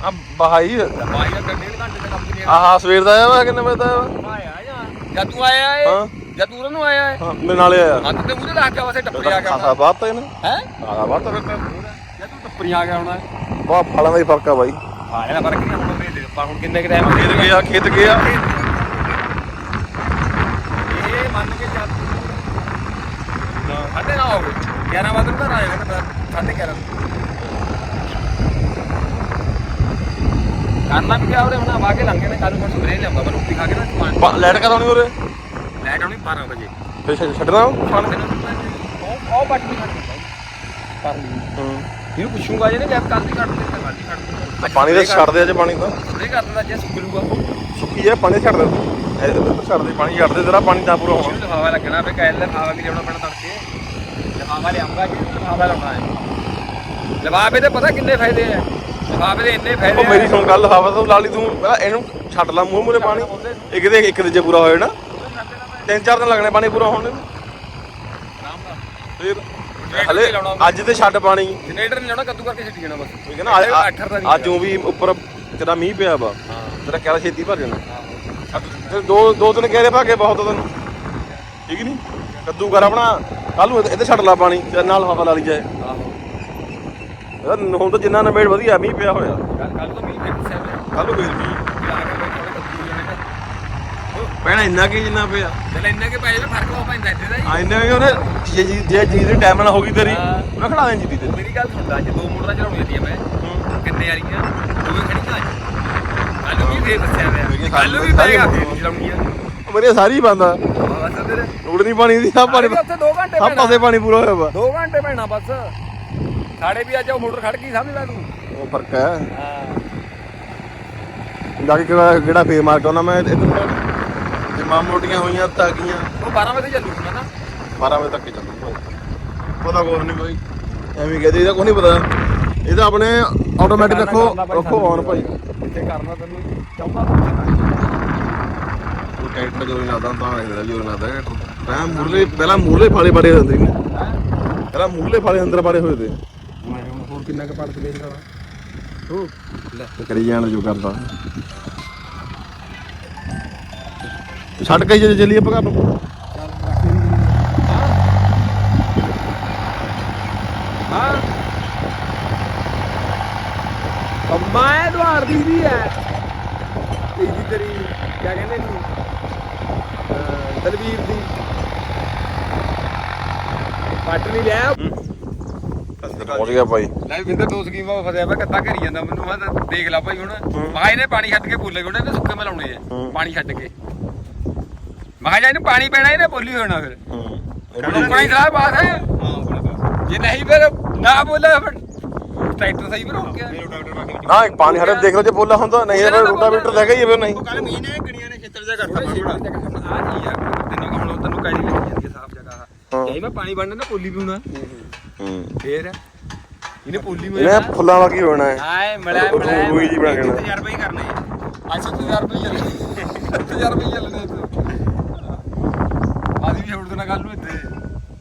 ਆ ਬਹਾਈ ਬਾਈ ਦਾ ਡੇਢ ਘੰਟੇ ਦਾ ਕੰਮ ਨਹੀਂ ਆਹ ਸਵੇਰ ਦਾ ਆਇਆ ਵਾ ਕਿੰਨੇ ਵਜੇ ਦਾ ਆਇਆ ਵਾ? ਆਇਆ ਜਾਂ ਤੂੰ ਆਇਆ ਏ? ਹਾਂ। ਜਾਂ ਤੂੰ ਨੂੰ ਆਇਆ ਏ? ਹਾਂ ਮੇਰੇ ਨਾਲੇ ਆਇਆ। ਹੱਥ ਤੇ ਮੂਹਰੇ ਰੱਖ ਕੇ ਵਾਸੇ ਟੱਪੇ ਆ ਗਿਆ ਖਾਸਾ ਬਾਤ ਤਾਂ ਇਹਨੇ। ਹੈ? ਖਾਸਾ ਬਾਤ ਤਾਂ ਜਾਂ ਤੂੰ ਟੱਪਰੀ ਆ ਗਿਆ ਹੋਣਾ ਬਹੁਤ ਫਲਾਂ ਦਾ ਹੀ ਫ਼ਰਕ ਆ ਬਾਈ। ਆ ਗਿਆ ਫ਼ਰਕ ਨਹੀਂ ਹੁਣ ਦੇ ਆਪਾਂ ਹੁਣ ਕਿੰਨੇ ਕਿ ਟਾਈਮ ਖੇਤ ਗਿਆ ਖੇਤ ਗਿਆ ਇਹ ਮੰਨ ਕੇ ਚੱਲ ਸਾਡੇ ਨਾ ਹੋਵੇ 11 ਵਜੇ ਤੱਕ ਆ ਜਾਣਾ ਸਾਢੇ 11 ਕਰਨਾ ਵੀ ਕਿਆ ਉਹਨੇ ਹੁਣ ਆਵਾ ਕੇ ਲੰਘੇ ਨੇ ਕੱਲ ਨੂੰ ਸਵੇਰੇ ਲਿਆਉਂਗਾ ਮੈਂ ਰੋਟੀ ਖਾ ਕੇ ਨਾ ਸਮਾਨ। ਪਾ- ਲਾਈਟ ਕਦੋਂ ਆਉਣੀ ਉਰੇ? ਲੈਟ ਆਉਣੀ 12 ਵਜੇ। ਫਿਰ ਛੱਡ- ਛੱਡਣਾ ਉਹ? ਪਾਣ ਦੇ ਉਹ ਉਹ ਬੱਟ ਨਹੀਂ ਕੱਢ ਕਰ ਲਈ। ਹੂੰ। ਇਹਨੂੰ ਪੁੱਛੂਗਾ ਜੇ ਨੇ ਜਦ ਕੱਲ ਦੀ ਕੱਢ ਦੇ ਤਾਂ ਕੱਲ ਦੀ ਕੱਢ ਦੇ ਪਾਣੀ ਦਾ ਛੱਡ ਦੇ ਅੱਜ ਪਾਣੀ ਤਾਂ। ਸਪਰੇ ਕਰ ਦਿੰਦਾ ਜੇ ਸੁੱਕ ਲੂਗਾ ਸੁੱਕੀ ਹੈ ਪਾਣੀ ਛੱਡ ਦੇ। ਇਹ ਛੱਡ ਦੇ ਪਾਣੀ ਛੱਡ ਦੇ ਤੇਰਾ ਪਾਣੀ ਤਾਂ ਪੂਰਾ ਹੋਣਾ। ਲਫਾਵਾ ਲੱਗਣਾ ਫੇ ਕਹਿ ਲਫਾਵਾ ਵੀ ਲਿਆਉਣਾ ਪੈਣਾ ਲਫਾਵਾ ਲਿਆਉਂਗਾ ਜੀ ਲਫਾਵਾ ਲਾਉਣਾ ਹੈ। ਲਫਾਵੇ ਦੇ ਪਤਾ ਕਿੰਨੇ ਫਾਇਦੇ ਆ? ਲਫਾਵੇ ਦੇ ਇੰਨੇ ਫਾਇਦੇ ਉਹ ਮੇਰੀ ਸੁਣ ਗੱਲ ਹਵਾ ਤੋਂ ਲਾ ਲਈ ਤੂੰ ਪਹਿਲਾਂ ਇਹਨੂੰ ਛੱਡ ਲਾ ਮੂੰਹ ਮੂਰੇ ਪਾਣੀ। ਇੱਕ ਦੇ ਇੱਕ ਦੇ ਜੇ ਪੂਰਾ ਹੋਇਆ ਨਾ। ਤਿੰਨ ਚਾਰ ਦਿਨ ਲੱਗਣੇ ਪਾਣੀ ਪੂਰਾ ਹੋਣ ਨੂੰ ਫਿਰ ਹਲੇ ਅੱਜ ਤੇ ਛੱਡ ਪਾਣੀ। ਜਨਰੇਟਰ ਨਹੀਂ ਲਾਉਣਾ ਕੱਦੂ ਕਰਕੇ ਛੱਡੀ ਜਾਣਾ ਬਸ। ਠੀਕ ਹੈ ਨਾ ਅੱਜ- ਉਹ ਵੀ ਉੱਪਰ ਤੇਰਾ ਮੀਂਹ ਪਿਆ ਵਾ। ਹਾਂ। ਤੇਰਾ ਕਿਹੜਾ ਛੇਤੀ ਭਰ ਜਾਣਾ। ਤੇ ਦੋ ਦੋ ਦਿਨ ਕਹਿ ਰਹੇ ਭਾਗੇ ਬਹੁਤ ਤੈਨੂੰ ਠੀਕ ਨਹੀਂ ਕੱਦੂ ਕਰ ਆਪਣਾ ਕੱਲ ਨੂੰ ਇਹਦੇ ਛੱਡ ਲਾ ਪਾਣੀ। ਤੇ ਨਾਲ ਹਵਾ ਲਾ ਲਈ ਜਾਏ। ਆਹੋ। ਹੁਣ ਤਾਂ ਜਿੰਨਾ ਨਵੇੜ ਵਧੀਆ ਮੀਂਹ ਪਿਆ ਹੋਇਆ। ਕੱਲ ਤੋਂ ਮੀਂਹ ਨੂੰ ਮੀਂਹ। ਕੇ ਜਾਣੇ ਪੈਣਾ ਇੰਨਾ ਕੀ ਜਿੰਨਾ ਪਿਆ? ਚਲ ਇੰਨੇ ਕੇ ਪੈਸੇ ਫ਼ਰਕ ਹੋ ਪੈਂਦਾ ਇੱਥੇ ਦਾ ਆ ਇੰਨਾ ਵੀ ਉਹਨੇ ਜੇ ਜੇ ਜੇ ਜੀ ਦੇ ਟਾਈਮ ਨਾਲ ਹੋ ਗਈ ਤੇਰੀ। ਉਹਨੇ ਖੜਾ ਦੇਣੀ ਜਿੱਦੀ ਤੇ ਮੇਰੀ ਗੱਲ ਸੁਣਦਾ ਅੱਜ ਦੋ ਮੋਟਰਾਂ ਚਲਾਉਣੀਆਂ ਸੀ ਮੈਂ ਕਿੰਨੇ ਵਾਲੀਆਂ ਦੋਵੇਂ ਖੜੀਆਂ ਅੱਜ। ਕੱਲ ਵੀ ਫੇਰ ਦੱਸਿਆ ਮੈਂ। ਕੱਲ ਵੀ ਪੈਗਾ ਫੇਰ ਚਲਾਉਣੀਆਂ। ਉਹ ਮੇਰੇ ਸਾਰੀ ਬੰਦਾ। ਫਿਰ ਲੋੜ ਨਹੀਂ ਪਾਣੀ ਦੀ ਸਭ ਪਾਣੀ ਉੱਥੇ 2 ਘੰਟੇ ਸਭ ਪਾਸੇ ਪਾਣੀ। ਪੂਰਾ ਹੋਇਆ ਵਾ। 2 ਘੰਟੇ ਪੈਣਾ ਬਸ। ਸਾਡੇ ਵੀ ਅੱਜ ਉਹ ਮੋਟਰ ਖੜ ਗਈ ਸਮਝ ਲੈ ਤੂੰ? ਉਹ ਫ਼ਰਕ ਹੈ। ਹਾਂ। ਜਾ ਕੇ ਕਿਹੜਾ ਕਿਹੜਾ ਫੇਰ ਮਾਰ ਕੇ ਮੈਂ ਇੱਧਰ ਜੇ ਮਾਂ ਮੋਟੀਆਂ ਹੋਈਆਂ ਤਾਂ ਗਈਆਂ ਉਹ 12 ਵਜੇ ਚੱਲੂਗਾ ਨਾ 12 ਵਜੇ ਤੱਕ ਹੀ ਚੱਲੂ ਪਤਾ ਕੋਈ ਨਹੀਂ ਕੋਈ। ਐਵੇਂ ਕਹਦੇ ਇਹਦਾ ਕੋਈ ਨਹੀਂ ਪਤਾ। ਇਹਦਾ ਆਪਣੇ ਆਟੋਮੈਟਿਕ ਰੱਖੋ ਰੱਖੋ ਔਨ ਭਾਈ। ਇੱਥੇ ਕਰਨਾ ਤੈਨੂੰ? ਚਾਹੁੰਦਾ ਉਹ ਟਰੈਕਟਰ ਜਦੋਂ ਲਾਦਾ ਤਾਂ ਇਹਦਾ ਜੋਰ ਲਾਦਾ ਮੈਂ ਮੁਰਲੇ ਪਹਿਲਾਂ ਮੁਰਲੇ ਫਾਲੇ ਬਾਰੇ ਹੁੰਦੇ ਨੇ ਪਹਿਲਾਂ ਮੁਰਲੇ ਫਾਲੇ ਅੰਦਰ ਬਾਰੇ ਹੋਏ ਤੇ ਮੈਂ ਹੁਣ ਹੋਰ ਕਿੰਨਾ ਕੁ ਪੜ ਕੇ ਦੇਖਦਾ ਹੋ ਲੈ। ਤੇ ਕਰੀ ਜਾਣ ਜੋ ਕਰਦਾ। ਛੱਡ ਕੇ ਜੇ ਚੱਲੀਏ ਆਪਾਂ ਘਰ ਨੂੰ। ਹਾਂ। ਅੰਮਾ ਹੈ ਦਵਾਰ ਦੀ ਵੀ ਹੈ। ਇਹਦੀ ਤੇਰੀ ਕੀ ਕਹਿੰਦੇ ਨੂੰ? ਦਲਵੀਰ ਦੀ। ਪੱਟ ਨਹੀਂ ਲਿਆ। ਪਹੁੰਚ ਗਿਆ ਭਾਈ। ਲੈ ਵਿੰਦਰ ਦੋ ਸਕੀਮਾਂ ਫਸਿਆ ਪਿਆ ਕੱਤਾ ਘਰੀ ਜਾਂਦਾ। ਮੈਨੂੰ ਮੈਂ ਦੇਖ ਲਾ ਭਾਈ ਹੁਣ। ਮਾਂ ਇਹਨੇ ਪਾਣੀ ਛੱਡ ਕੇ ਬੋਲੇ ਕੋਣੇ ਇਹਨੇ ਸੁੱਕੇ ਮੈਂ ਲਾਉਣੇ ਆ। ਪਾਣੀ ਛੱਡ ਕੇ। ਮੈਂ ਜੇ ਇਹਨੂੰ ਪਾਣੀ ਪੈਣਾ ਇਹਨੇ ਬੋਲੀ ਹੋਣਾ ਫਿਰ। ਰੁਕਣਾ ਹੀ ਸਲਾਹ ਬਾਤ ਹੈ। ਜੇ ਨਹੀਂ ਫਿਰ ਨਾ ਬੋਲੇ ਫਿਰ। ਟਰੈਕਟਰ ਸਹੀ ਫਿਰ ਰੁਕ ਗਿਆ। ਨਾ ਇੱਕ ਪਾਣੀ ਹਰੇ ਦੇਖ ਲਓ ਜੇ ਬੋਲਾ ਹੁੰਦਾ। ਨਹੀਂ ਲੈ ਗਈ ਫਿਰ ਨਹੀਂ। ਕੱਲ ਮੀਂਹ ਨੇ ਗਣੀਆਂ ਨੇ ਛੇਤਰ ਜਾ ਥੋੜਾ ਕਰਤਾ। ਛੇਤੀ ਆ। ਜੀ ਆ ਤੈਨੂੰ ਕਹਣ ਤੈਨੂੰ ਕਾਹਦੀ ਲੱਗੀ ਜਾਂਦੀ ਹੈ ਸਾਫ਼ ਜਗ੍ਹਾ ਹਾਂ। ਜੇ ਮੈਂ ਪਾਣੀ ਵੜਨਾ ਨਾ ਪੋਲੀ ਵੀ ਹੋਣਾ ਹੂੰ। ਫੇਰ? ਇਹਨੇ ਪੋਲੀ ਵੀ ਇਹਨੇ ਫੁੱਲਾਂ ਵਾਂਗੀ ਹੋਣਾ ਹੈ? ਆਏ ਮੜਿਆ ਮੜਿਆ ਰੂਈ ਜੀ ਬਣਾ ਕੇ ਨਾ। ਤਜਰਬਾ ਹੀ ਕਰਨਾ ਹੈ। ਅੱਜ 1000 ਰੁਪਏ ਚੱਲੇ 1000 ਰੁਪਏ ਚੱਲਣੇ ਆਦੀ ਵੀ ਛੋੜ ਦੇਣਾ ਕੱਲ ਨੂੰ ਇੱਥੇ।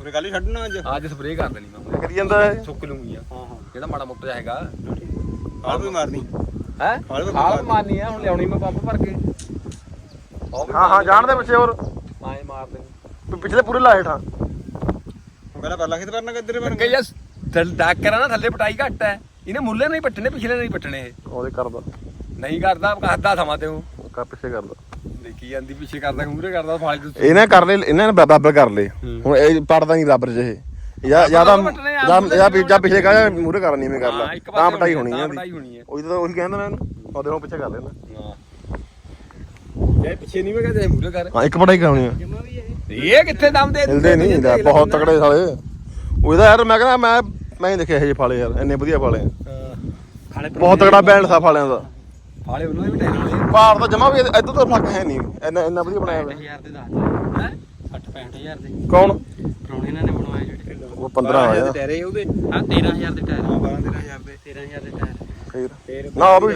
ਉਰੇ ਕੱਲ ਹੀ ਛੱਡਣਾ ਅੱਜ। ਅੱਜ ਸਪਰੇਅ ਕਰ ਦੇਣੀ ਮੈਂ ਕਰੀ ਜਾਂਦਾ ਹੈ ਸੁੱਕ ਲੂੰਗੀ ਆ। ਹਾਂ ਹਾਂ। ਜਿਹੜਾ ਮਾੜਾ ਮੋਟਾ ਜਿਹਾ ਹੈਗਾ। ਹਾਲ ਵੀ ਮਾਰਨੀ। ਹੈ? ਹਾਲ ਵੀ ਹਾਲ ਮਾਰਨੀ ਆ ਹੁਣ ਲਿਆਉਣੀ ਮੈਂ ਪੰਪ ਭਰ ਕੇ। ਹਾਂ ਹਾਂ ਜਾਣਦੇ ਪਿੱਛੇ ਹੋਰ। ਆਏ ਮਾਰ ਦੇਣੀ। ਪਿਛਲੇ ਪੂਰੇ ਲਾਏ ਠਾਂ ਪਹਿਲਾਂ ਪਰਲਾ ਖੇਤ ਕਰਨਾ ਕਿੱਧਰ ਪਰ ਕਿ ਯਾਰ ਥੱਲੇ ਡਾਕ ਕਰਾਂ ਨਾ ਥੱਲੇ ਪਟਾਈ ਘੱਟ ਹੈ। ਇਹਨੇ ਮੁੱਲੇ ਨਹੀਂ ਪੱਟਣੇ ਪਿਛਲੇ ਨਹੀਂ ਪੱਟਣੇ ਇਹ। ਉਹਦੇ ਕਰਦਾ। ਨਹੀਂ ਕਰਦਾ ਕਰਦਾ ਸਮਾਂ ਤੇ ਉਹ। ਕਾ ਪਿੱਛੇ ਕਰਦਾ। ਦੇਖੀ ਜਾਂਦੀ ਪਿੱਛੇ ਕਰਦਾ ਮੂਹਰੇ ਕਰਦਾ ਫਾਲ ਤੂੰ ਇਹਨੇ ਕਰ ਲੈ ਇਹਨਾਂ ਨੇ ਬਰਾਬਰ ਕਰ ਲਏ ਹੁਣ ਇਹ ਪੜਦਾ ਨਹੀਂ ਬਰਾਬਰ ਜੇ ਇਹ। ਜਾਂ ਜਾਂ ਤਾਂ ਆ, ਜਾਂ ਜਾਂ ਪਿ- ਜਾਂ ਪਿਛਲੇ ਕਾ ਮੂਰੇ ਕਰ ਨਹੀਂ ਮੈਂ ਕਰ ਲਾ ਹਾਂ, ਇੱਕ ਤਾਂ ਪਾਸੇ ਪਟਾਈ ਹੋਣੀ ਤਾਂ ਹੈ ਪਟਾਈ ਹੋਣੀ ਹੈ। ਉਹੀ ਤਾਂ ਉਹੀ ਕਹਿੰਦਾ ਨਾ ਇਹਨੂੰ। ਉਹਦੇ ਨੂੰ ਪਿੱਛੇ ਕਰ ਲੈਣਾ ਇਹ ਪਿੱਛੇ ਨਹੀਂ ਮੈਂ ਕਹਿੰਦਾ ਕਰ। ਹਾਂ ਇੱਕ ਪਟਾਈ ਕਰਾਉਣੀ ਆ। ਇਹ। ਕਿੱਥੇ ਦਮ ਦੇ ਹਿਲਦੇ ਨਹੀਂ ਲੈ ਬਹੁਤ ਤਕੜੇ ਸਾਲੇ। ਉਹਦਾ ਯਾਰ ਮੈਂ ਕਹਿੰਦਾ ਮੈਂ ਮੈਂ ਹੀ ਦੇਖਿਆ ਇਹ ਜਿਹੇ ਫਾਲੇ ਯਾਰ ਇੰਨੇ ਵਧੀਆ ਫਾਲੇ ਖਾਲੇ ਬਹੁਤ ਤਕੜਾ ਬੈਂਡ ਸਾ ਫਾਲਿਆਂ ਦਾ। ਫਾਲੇ ਉਹਨਾਂ ਦੇ ਵੀ ਟਾਈਮ ਹੋਣੇ ਭਾਰ ਤਾਂ ਜਮਾ ਵੀ ਇਦੋਂ ਤਾਂ ਫ਼ਰਕ ਹੈ ਨਹੀਂ। ਇੰਨਾ ਇੰਨਾ ਵਧੀਆ ਬਣਾਇਆ ਹੋਇਆ। 65000 ਦੇ ਦੱਸ ਹੈ? 60 65000 ਦੇ। ਕੌਣ? ਪਰੌਣੇ ਇਹਨਾਂ ਨੇ ਬਣਵਾਏ ਜਿਹੜੇ ਉਹ 15 ਆ ਯਾਰ ਟੈਰੇ ਉਹਦੇ। ਹਾਂ 13000 ਦੇ ਟਾਇਰ ਹਾਂ 12 13000 ਦੇ। 13000 ਦੇ ਟਾਇਰ। ਫੇਰ। ਨਾ ਉਹ ਵੀ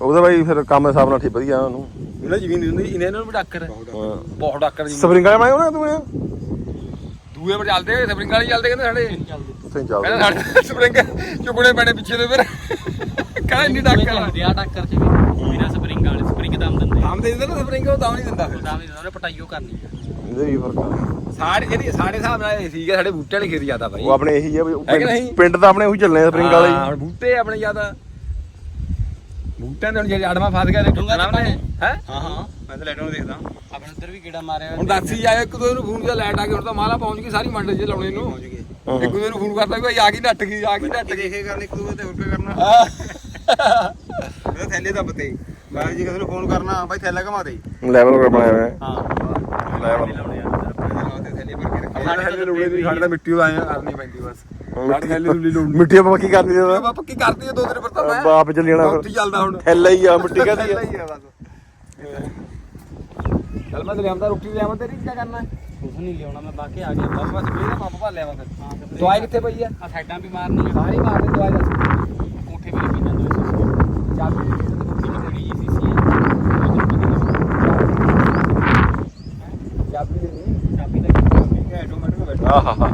ਉਹਦਾ ਬਾਈ ਫਿਰ ਕੰਮ ਦੇ ਹਿਸਾਬ ਨਾਲ ਠੀਕ ਵਧੀਆ ਉਹਨੂੰ। ਉਹਨਾਂ ਜ਼ਮੀਨ ਹੁੰਦੀ ਇਹਨਾਂ ਨੂੰ ਵੀ ਡਾਕਰ ਹੈ। ਹਾਂ। ਬਹੁਤ ਡਾਕਰ ਜੀ ਸਪਰਿੰਗਾਂ ਮੈਂ ਉਹਨੇ ਤੂੰ ਇਹ? ਦੂਏ ਪਰ ਚੱਲਦੇ ਸਪਰਿੰਗ ਵਾਲੇ ਚੱਲਦੇ ਕਹਿੰਦੇ ਸਾਡੇ। ਉੱਥੇ ਚੱਲ ਕਹਿੰਦੇ ਸਾਡੇ ਸਪਰਿੰਗ ਚੁਗਣੇ ਪੈਣੇ ਪਿੱਛੇ ਦੇ ਫਿਰ। ਕਹਿੰਦਾ ਇੰਨੀ ਡਾਕਰ ਆ। ਟੱਕਰ ਚ ਵੀ ਬਿਨਾ ਸਪਰਿੰਗ ਵਾਲੇ ਸਪਰਿੰਗ ਦਮ ਦਿੰਦੇ ਆਮ ਦੇ ਦਿੰਦਾ ਨਾ ਸਪਰਿੰਗ ਉਹ ਤਾਂ ਨਹੀਂ ਦਿੰਦਾ ਫਿਰ। ਦਮ ਦਿੰਦੇ ਪਟਾਈਓ ਕਰਨੀ ਆ। ਇਹਦੇ ਵੀ ਫ਼ਰਕ ਆ। ਸਾਡੇ ਜਿਹੜੀ ਸਾਡੇ ਹਿਸਾਬ ਨਾਲ ਇਹ ਸੀਗਾ ਸਾਡੇ ਬੂਟੇ ਵਾਲੀ ਖੇਤ ਜ਼ਿਆਦਾ ਬਾਈ। ਉਹ ਆਪਣੇ ਇਹੀ ਆ ਵੀ ਉਹ ਹੈ ਕਿ ਪਿੰਡ- ਨਹੀਂ? ਪਿੰਡ ਤਾਂ ਆਪਣੇ ਉਹੀ ਚੱਲਣੇ ਸਪਰਿੰਗ ਵਾਲੇ ਹਾਂ, ਹੀ ਹੁਣ ਬੂਟੇ ਆਪਣੇ ਜ਼ਿਆਦਾ ਬੂਟਿਆਂ ਦੇ ਹੁਣ ਜਿਹੜੇ ਆੜਮਾ ਫਸ ਗਿਆ ਦੇਖੂਗਾ ਨਾ ਉਹਨੇ ਹੈ? ਹਾਂ ਹਾਂ। ਮੈਂ ਤਾਂ ਲੈਟਰ ਨੂੰ ਦੇਖਦਾ। ਆਪਣੇ ਉੱਧਰ ਵੀ ਕੀੜਾ ਮਾਰਿਆ ਹੁਣ ਦੱਸੀ ਜਾਏ ਇੱਕ ਦੋ ਨੂੰ ਫੋਨ ਤੇ ਲਾਈਟ ਆ ਗਈ ਹੁਣ ਤਾਂ ਮਾਲਾ ਪਹੁੰਚ ਗਈ ਸਾਰੀ ਮੰਡ 'ਚ ਲਾਉਣੇ ਨੂੰ ਇੱਕ ਦੂਜੇ ਨੂੰ ਫੋਨ ਕਰਦਾ ਵੀ ਭਾਈ ਆ ਗਈ ਨੱਟ ਗਈ ਆ ਗਈ ਨੱਟ ਗਈ। ਦੇਖੇ ਕਰਨੀ ਇੱਕ ਦੂਜੇ ਤੇ ਹੋਰ ਕੀ ਕਰਨਾ। ਇਹ ਥੈਲੇ ਦਾ ਪਤੇ ਬਾਹਰ ਜੀ ਕਿਸੇ ਨੂੰ ਫੋਨ ਕਰਨਾ ਭਾਈ ਥੈਲਾ ਘਮਾ ਦੇ। ਲੈਵਲ ਕਰ ਬਣਾਇਆ ਹੋਇਆ ਹਾਂ। ਲੈਵਲ ਤੇ ਥੈਲੇ ਭਰ ਕੇ ਰੱਖੇ। ਸਾਡੇ ਥੱਲੇ ਰੁੜੇ ਦੀ ਸਾਡੇ ਤਾਂ ਮਿੱਟੀ ਉਹ ਆਇਆ ਕਰਨੀ ਪੈਂਦੀ ਬਸ। ਸਾਡੇ ਥੱਲੇ ਰੁਲੀ ਲੋੜ ਮਿੱਟੀ ਆਪਾਂ ਕੀ ਕਰਨੀ ਨਹੀਂ ਦਾ ਬਾਪ ਪੱਕੀ ਕਰਦੀ ਹੈ ਦੋ ਦਿਨ ਪਰ ਤਾਂ ਮੈਂ ਬਾਪ ਚੱਲੀ ਜਾਣਾ ਉੱਥੇ ਫਿਰ ਚੱਲਦਾ ਹੁਣ। ਥੈਲਾ ਹੀ ਆ ਮਿੱਟੀ ਕਾਦੀ ਥੈਲਾ ਆ? ਹੀ ਆ ਬਸ। ਚੱਲ ਮੈਂ ਤੇ ਲਿਆਉਂਦਾ ਰੋਟੀ ਲਿਆਵਾਂ ਤੇਰੀ ਕੀ ਕਰਨਾ? ਕੁਝ ਨਹੀਂ ਲਿਆਉਣਾ ਮੈਂ ਬਾਕੀ ਆ ਗਿਆ। ਬਸ ਬਸ ਮੇਰੇ ਪੰਪ ਭਰ ਲਿਆਵਾਂ ਫਿਰ। ਹਾਂ ਤੇ ਦਵਾਈ ਕਿੱਥੇ ਪਈ ਆ? ਆ ਸਾਈਡਾਂ ਵੀ ਮਾਰਨੀ ਆ ਸਾਰੀ ਮਾਰ ਦੇ ਦਵਾਈ ਦੱਸ ਕੋਠੇ ਵੀ ਲੱਗੀ ਜਾਂਦੇ ਸੀ ਚਾਬੀ ਦੇ ਦੇ ਕੋਠੀ ਚ ਬੜੀ ਜੀ ਸੀਸੀ ਆ। ਚਾਬੀ ਦੇ ਦੇ। ਚਾਬੀ ਬੈਠਾ ਆਹਾ ਹਾ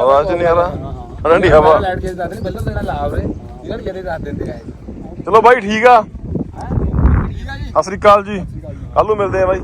ਆਵਾਜ਼ ਨਹੀਂ ਆ ਰਹਾ। ਠੰਡੀ ਹਵਾ। ਲਾਈਟ ਕੇ ਦੱਸ ਨਹੀਂ ਬੱਲੋ ਦੇਣਾ ਲਾ ਉਰੇ ਇਹਨਾਂ ਜਦੇ ਦੱਸ ਦਿੰਦੇ ਆ ਚਲੋ ਬਾਈ ਠੀਕ ਆ। ਹਾਂ? ਠੀਕ ਆ ਜੀ। ਸਤਿ ਸ੍ਰੀ ਅਕਾਲ ਜੀ। ਕੱਲ ਨੂੰ ਮਿਲਦੇ ਆ ਬਾਈ।